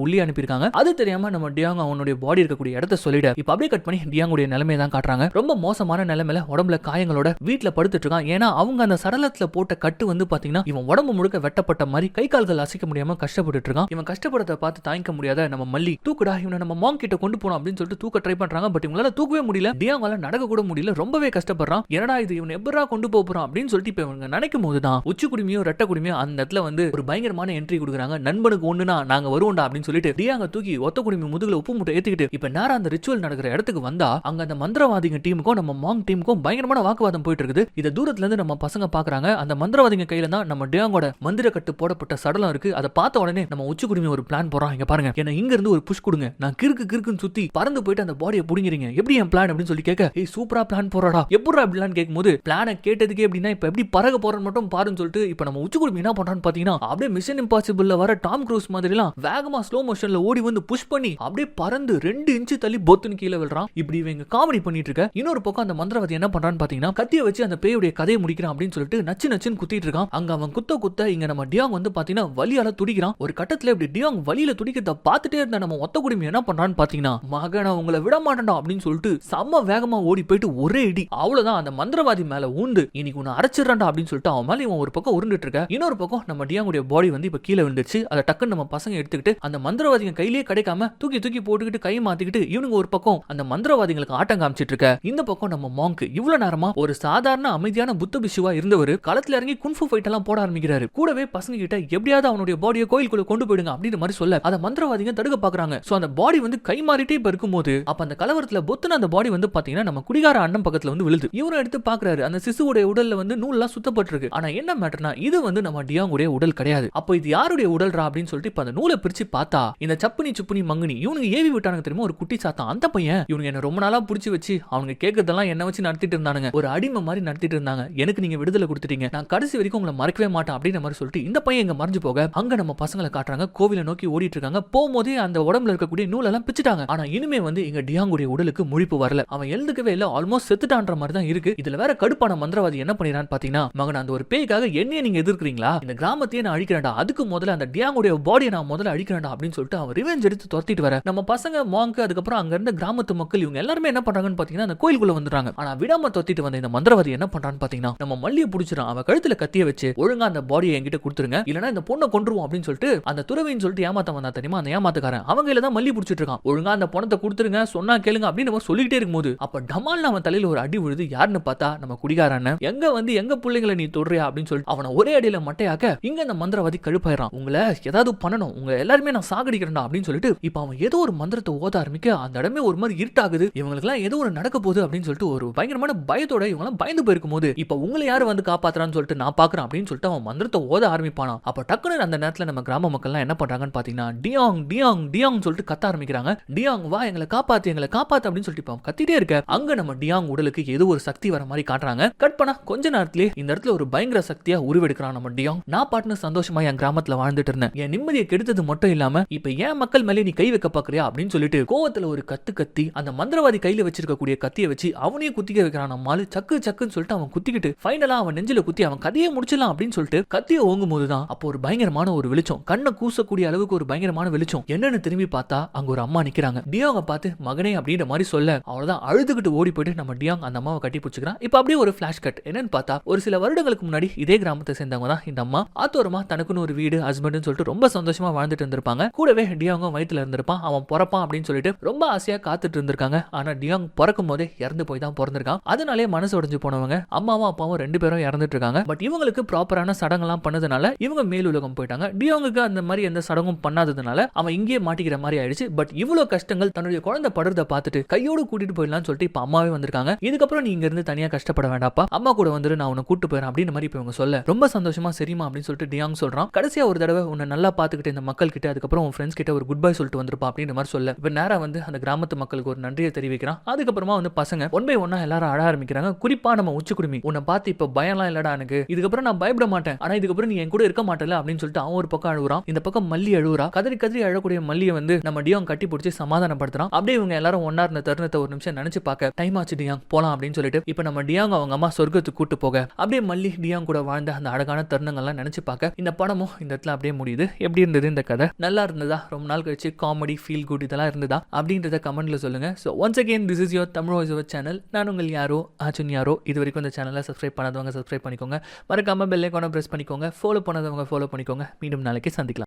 உள்ளே அனுப்பியிருக்காங்க. அது தெரியாம நம்ம டியாங் அவனுடைய பாடி இருக்கக்கூடிய இடத்த சொல்லிட இப்போ அப்படியே கட் பண்ணி டியாங்குடைய நிலைமையை தான் காட்டுறாங்க. ரொம்ப மோசமான நிலைமையில உடம்புல காயங்களோட வீட்டுல படுத்துட்டு இருக்கான். ஏன்னா அவங்க அந்த சடலத்துல போட்ட கட்டு வந்து பாத்தீங்கன்னா இவன் உடம்பு முழுக்க வெட்டப்பட்ட மாதிரி கை கால்கள் அசைக்க முடியாம கஷ்டப்பட்டுட்டு இருக்கான். இவன் கஷ்டப்படுறத பார்த்து தாங்கிக்க முடியாத நம்ம மல்லி தூக்குடா இவனை நம்ம மாங் கிட்ட கொண்டு போனோம் அப்படின்னு சொல்லிட்டு தூக்க ட்ரை பண்றாங்க. பட் இவங்களால தூக்கவே முடியல. டியாங்கால நடக்க கூட முடியல. ரொம்பவே கஷ்டப்படுறான். என்னடா இது இவன் எப்படா கொண்டு போக போறான் அப்படின்னு சொல்லிட்டு இப்ப இவங்க நினைக்கும் போதுதான் உச்சி குடுமியும் ரெட்ட குடுமியோ அந்த இடத்துல வந்து ஒரு பயங்கரமான என்ட்ரி கொடுக்குறாங்க. நண்பனுக்கு ஒண்ணுனா நாங்க வருவோம்டா அப்படின்னு சொல்லிட்டு ரியாங்க தூக்கி ஒத்த குடுமி முதுகுல உப்பு மூட்டை ஏத்திக்கிட்டு இப்ப நேரம் அந்த ரிச்சுவல் நடக்கிற இடத்துக்கு வந்தா அங்க அந்த மந்திரவாதிங்க டீமுக்கும் நம்ம மாங் டீமுக்கும் பயங்கரமான வாக்குவாதம் போயிட்டு இருக்குது இதை தூரத்துல இருந்து நம்ம பசங்க பாக்குறாங்க. அந்த மந்திரவாதிங்க கையில தான் நம்ம டியாங்கோட மந்திர கட்டு போடப்பட்ட சடலம் இருக்கு. அதை பார்த்த உடனே நம்ம உச்சி குடுமி ஒரு பிளான் போறோம் இங்க பாருங்க. என்ன இங்க இருந்து ஒரு புஷ் கொடுங்க. நான் கிறுக்கு கிறுக்குன்னு சுத்தி பறந்து போயிட்டு அந்த பாடியை புடிங்கிறீங்க எப்படி என் பிளான் அப்படின்னு சொல்லி கேட்க ஏய் சூப்பரா பிளான் போறடா எப்படா அப்படிலாம் கேட்கும்போது பிளானை கேட்டதுக்கே எப்படின்னா இப்ப எப்படி பறக போறன்னு மட்டும் பாருன்னு சொல்லிட்டு இப்ப நம்ம உச்சி குடும்பம் என்ன பண்றான்னு பாத்தீங்கன்னா அப்படியே மிஷன் இம்பாசிபிள்ல வர டாம் க்ரூஸ் மாதிரிலாம் வேகமா ஸ்லோ மோஷன்ல ஓடி வந்து புஷ் பண்ணி அப்படியே பறந்து ரெண்டு இன்ச்சு தள்ளி பொத்துன்னு கீழே விழுறான். இப்படி இவங்க காமெடி பண்ணிட்டு இருக்க. இன்னொரு பக்கம் அந்த மந்திரவாதி என்ன பண்றான்னு பாத்தீங்கன்னா கத்திய வச்சு அந்த பேயுடைய கதையை முடிக்கிறான் அப்படின்னு சொல்லிட்டு நச்சு நச்சுன்னு குத்திட்டு இருக்கான். அங்க அவன் குத்த குத்த இங்க நம்ம டியாங் வந்து பாத்தீங்கன்னா வலியால துடிக்கிறான். ஒரு கட்டத்துல இப்படி டியாங் வலியில துடிக்கிறத பார்த்துட்டே இருந்த நம்ம ஒத்த குடுமி என்ன பண்றான்னு பாத்தீங்கன்னா மகனை உங்களை விட மாட்டேன்டா அப்படின்னு சொல்லிட்டு செம்ம வேகமா ஓடி போயிட்டு ஒரே இடி. அவ்வளவுதான் அந்த மந்திரவாதி மேல ஊந்து இன்னைக்கு உன்னை அரைச்சிடறான்டா அப்படின்னு சொல்லிட்டு அவன் மேல இவன் ஒரு பக்கம் உருண்டுட்டு இருக்க இன்னொரு பக்கம் நம்ம டியாங்குடைய பாடி வந்து இப்ப கீழே விழுந்துச்சு அதை டக்குன்னு நம்ம பசங்க எடுத்துக்கிட்டு அந்த மந்திரவாதிங்க கையிலேயே கிடைக்காம தூக்கி தூக்கி போட்டுக்கிட்டு கை மாத்திக்கிட்டு இவனுங்க ஒரு பக்கம் அந்த மந்திரவாதிகளுக்கு ஆட்டம் காமிச்சிட்டு இருக்க. இந்த பக்கம் நம்ம மாங்க் இவ்வளவு நேரமா ஒரு சாதாரண அமைதியான புத்த பிஷுவா இருந்தவர் களத்துல இறங்கி குன்ஃபு ஃபைட் எல்லாம் போட ஆரம்பிக்கிறாரு. கூடவே பசங்க கிட்ட எப்படியாவது அவனுடைய பாடியை கோயிலுக்குள்ள கொண்டு போயிடுங்க அப்படின்ற மாதிரி சொல்ல அதை மந்திரவாதிங்க தடுக்க பாக்குறாங்க. சோ அந்த பாடி வந்து கை மாறிட்டே இப்ப இருக்கும்போது அப்ப அந்த கலவரத்துல பொத்துன அந்த பாடி வந்து பாத்தீங்கன்னா நம்ம குடிகார அண்ணன் பக்கத்துல வந்து விழுது. இவரும் எடுத்து பாக்குறாரு. அந்த சிசுவுடைய உடல்ல வந்து நூல்லாம் சுத்தப்பட்டிருக்கு. ஆனா என்ன மேட்டர்னா இது வந்து நம்ம டியாங்குடைய உடல் கிடையாது. அப்போ இது யாருடைய உடல்ரா அப்படின்னு சொல்லிட்டு இப்ப அந்த நூலை பிரிச்சு பார்த்தா இந்த சப்புனி சுப்புனி மங்குனி இவனுக்கு ஏவி விட்டானுங்க தெரியுமா? ஒரு குட்டி சாத்தான் அந்த பையன் இவனுங்க என்ன ரொம்ப நாளா பிடிச்சி வச்சு அவங்க கேட்கறதெல்லாம் என்ன வச்சு நடத்திட்டு இருந்தானுங்க. ஒரு அடிமை மாதிரி நடத்திட்டு இருந்தாங்க. எனக்கு நீங்க விடுதலை கொடுத்துட்டீங்க. நான் கடைசி வரைக்கும் உங்களை மறக்கவே மாட்டேன் அப்படின்ற மாதிரி சொல்லிட்டு இந்த பையன் இங்க மறைஞ்சு போக அங்க நம்ம பசங்களை காட்டுறாங்க. கோவிலை நோக்கி ஓடிட்டு இருக்காங்க. போகும்போதே அந்த உடம்புல இருக்கக்கூடிய நூலெல்லாம் பிச்சுட்டாங்க. ஆனா இனிமே வந்து எங்க டியாங்குடைய உடலுக்கு முழிப்பு வரல. அவன் எழுந்துக்கவே இல்ல. ஆல்மோஸ்ட் செத்துட்டான்ற மாதிரி தான் இருக்கு. இதுல வேற கடுப்பான மந்திரவாதி என்ன பண்ணிடுறான்னு பாத்தீங்கன்னா மகன் அந்த ஒரு பேய்க்காக என்னைய நீங்க எதிர்க்கிறீங்களா? இந்த கிராமத்தையே நான் அழிக்கிறேன்டா அதுக்கு முதல்ல அந்த டியாங்குடைய பாடியை நான் முதல்ல அழிக்கிறேன்டா அப்படின்னு சொல்லிட்டு அவன் ரிவெஞ்ச் எடுத்து துரத்திட்டு வர நம்ம பசங்க மாங்கு அதுக்கப்புறம் அங்க இருந்த கிராமத்து மக்கள் இவங்க எல்லாருமே என்ன பண்றாங்கன்னு பாத்தீங்கன்னா அந்த கோயிலுக்குள்ள வந்துடுறாங்க. ஆனா விடாம துரத்திட்டு வந்த இந்த மந்திரவாதி என்ன பண்றான்னு பாத்தீங்கன்னா நம்ம மல்லியை பிடிச்சிடும் அவன் கழுத்துல கத்திய வச்சு ஒழுங்கா அந்த பாடியை என்கிட்ட கொடுத்துருங்க. இல்லனா இந்த பொண்ணை கொன்றுவோம் அப்படின்னு சொல்லிட்டு அந்த துறவின்னு சொல்லிட்டு ஏமாத்த வந்தா தெரியுமா? அந்த ஏமாத்துக்காரன். அவங்க தான் மல்லி பிடிச்சிட்டு இருக்கான் ஒழுங்கா அந்த பணத்தை கொடுத்துருங்க சொன்னா கேளுங்க அப்படின்னு நம்ம சொல்லிட்டே இருக்கும்போது அப்ப டமால் அவன் தலையில ஒரு அடி விழுது. யாருன்னு பார்த்தா நம்ம குடிகாரன் எங்க வந்து எங்க பிள்ளைங்களை நீ தொடுறியா அப்படின்னு சொல்லிட்டு அவனை ஒரே அடியில மட்டையாக்க இங்க இந்த மந்திரவாதி கழுப்பாயிரான் உங்களை ஏதாவது பண்ணணும். உங்க எல்லாருமே நான் சாகடிக்கிறேன்டா அப்படின்னு சொல்லிட்டு இப்ப அவன் ஏதோ ஒரு மந்திரத்தை ஓத ஆரம்பிக்க அந்த இடமே ஒரு மாதிரி இருட்டாகுது. இவங்களுக்குலாம் ஏதோ ஒரு நடக்க போகுது அப்படின்னு சொல்லிட்டு ஒரு பயங்கரமான பயத்தோட இவங்கலாம் பயந்து போயிருக்கும் போது இப்ப உங்களை யாரு வந்து காப்பாத்துறான்னு சொல்லிட்டு நான் பாக்குறேன் அப்படின்னு சொல்லிட்டு அவன் மந்திரத்தை ஓத ஆரம்பிப்பானா? அப்ப டக்குன்னு அந்த நேரத்துல நம்ம கிராம மக்கள்லாம் என்ன பண்றாங்கன்னு பாத்தீங்கன்னா டியாங் டியாங் டியாங் சொல்லிட்டு கத்த ஆரம்பிக்கிறாங்க. டியாங் வா எங்களை காப்பாத்து எங்களை காப்பாத்து அப்படின்னு சொல்லிட்டு இப்ப கத்திட்டே இருக்க. அங்க நம்ம டியாங் உடலுக்கு ஏதோ ஒரு சக்தி வர மாதிரி காட்டுறாங்க. கட் பண்ணா கொஞ்ச நேரத்திலே இந்த இடத்துல ஒரு பயங்கர சக்தியா இருக்கிறான் நம்ம டியாங். நான் பாட்டுன்னு சந்தோஷமா என் கிராமத்துல வாழ்ந்துட்டு இருந்தேன். என் நிம்மதியை கெடுத்தது மட்டும் இல்லாம இப்ப ஏன் மக்கள் மேலே நீ கை வைக்க பாக்குறியா அப்படின்னு சொல்லிட்டு கோவத்துல ஒரு கத்து கத்தி அந்த மந்திரவாதி கையில வச்சிருக்கக்கூடிய கத்தியை வச்சு அவனையும் குத்திக்க வைக்கிறான் நம்மால சக்கு சக்குன்னு சொல்லிட்டு அவன் குத்திக்கிட்டு ஃபைனலா அவன் நெஞ்சில குத்தி அவன் கதையை முடிச்சிடலாம் அப்படின்னு சொல்லிட்டு கத்தியை ஓங்கும் போதுதான் அப்போ ஒரு பயங்கரமான ஒரு வெளிச்சம். கண்ணை கூசக்கூடிய அளவுக்கு ஒரு பயங்கரமான வெளிச்சம். என்னன்னு திரும்பி பார்த்தா அங்க ஒரு அம்மா நிக்கிறாங்க. டியோங்க பார்த்து மகனே அப்படின்ற மாதிரி சொல்ல அவ்வளவுதான். அழுதுகிட்டு ஓடி போயிட்டு நம்ம டியாங் அந்த அம்மாவை கட்டி பிடிச்சிக்கிறான். இப்போ அப்படியே ஒரு ஃபிளாஷ் கட் என்னன்னு பார்த்தா ஒரு சில வருடங்களுக்கு முன்னாடி இதே கிராமத்தை இருந்தவங்க தான் இந்த அம்மா. ஆத்தோரமா தனக்குன்னு ஒரு வீடு ஹஸ்பண்ட்னு சொல்லிட்டு ரொம்ப சந்தோஷமா வாழ்ந்துட்டு இருந்திருப்பாங்க. கூடவே டியாங்க வயித்துல இருந்திருப்பான். அவன் பிறப்பான் அப்படின்னு சொல்லிட்டு ரொம்ப ஆசையா காத்துட்டு இருந்திருக்காங்க. ஆனா டியாங் பிறக்கும் போதே இறந்து போய் தான் பிறந்திருக்கான். அதனாலே மனசு உடஞ்சு போனவங்க அம்மாவும் அப்பாவும் ரெண்டு பேரும் இறந்துட்டு இருக்காங்க. பட் இவங்களுக்கு ப்ராப்பரான சடங்கெல்லாம் பண்ணதுனால இவங்க மேலுலகம் போயிட்டாங்க. டியோங்குக்கு அந்த மாதிரி எந்த சடங்கும் பண்ணாததுனால அவன் இங்கேயே மாட்டிக்கிற மாதிரி ஆயிடுச்சு. பட் இவ்வளவு கஷ்டங்கள் தன்னுடைய குழந்தை படுறத பார்த்துட்டு கையோடு கூட்டிட்டு போயிடலாம்னு சொல்லிட்டு இப்ப அம்மாவே வந்திருக்காங்க. இதுக்கப்புறம் நீ இங்க இருந்து தனியா கஷ்டப்பட வேண்டாப்பா அம்மா கூட வந்துட்டு நான் உன்னை கூட்டு போயிறேன் அப்படின்னு மாதிரி இப்ப இவங்க சொல்ல. ரொம்ப சந்தோஷமா சரிமா அப்படின்னு சொல்லிட்டு டியாங் சொல்றான். கடைசியா ஒரு தடவை உன்னை நல்லா பாத்துக்கிட்டு இந்த மக்கள் கிட்ட அதுக்கப்புறம் உன் ஃப்ரெண்ட்ஸ் கிட்ட ஒரு குட் பை சொல்லிட்டு வந்திருப்பா அப்படின்ற மாதிரி சொல்ல. இப்ப நேரா வந்து அந்த கிராமத்து மக்களுக்கு ஒரு நன்றியை தெரிவிக்கிறான். அதுக்கப்புறமா வந்து பசங்க ஒன் பை ஒன்னா எல்லாரும் அழ ஆரம்பிக்கிறாங்க. குறிப்பா நம்ம உச்சி குடுமி. உன்னை பார்த்து இப்ப பயம்லாம் இல்லடா எனக்கு. இதுக்கப்புறம் நான் பயப்பட மாட்டேன். ஆனா இதுக்கப்புறம் நீ என் கூட இருக்க மாட்டல அப்படின்னு சொல்லிட்டு அவன் ஒரு பக்கம் அழுகுறான். இந்த பக்கம் மல்லி அழுகுறா. கதறி கதறி அழக்கூடிய மல்லியை வந்து நம்ம டியோங் கட்டி பிடிச்சி சமாதானப்படுத்துறான். அப்படியே இவங்க எல்லாரும் ஒன்னா இருந்த தருணத்தை ஒரு நிமிஷம் நினைச்சு பார்க்க டைம் ஆச்சு டியாங் போலாம் அப்படின்னு சொல்லிட்டு இப்ப நம்ம டியாங் அவங்க அம்மா சொர்க்கத்துக்கு கூட்டு போக. அப்படியே மல்லி டியாங் கூட வாழ்ந்த அந்த அழகான அழகான தருணங்கள்லாம் நினச்சி பார்க்க இந்த படமும் இந்த இடத்துல அப்படியே முடியுது. எப்படி இருந்தது இந்த கதை? நல்லா இருந்ததா? ரொம்ப நாள் கழிச்சு காமெடி ஃபீல் குட் இதெல்லாம் இருந்ததா? அப்படின்றத கமெண்ட்ல சொல்லுங்க. So once again this is your Tamil voice over channel நான் உங்கள் யாரோ? ஆச்சுன் யாரோ? இது வரைக்கும் இந்த சேனலை சப்ஸ்கிரைப் பண்ணாதவங்க சப்ஸ்கிரைப் பண்ணிக்கோங்க. மறக்காம பெல்லைக்கான ப்ரெஸ் பண்ணிக்கோங்க. ஃபாலோ பண்ணாதவங்க ஃபாலோ பண்ணிக்கோங்க. மீண்டும் நாளைக்கு சந்திக்கலாம்.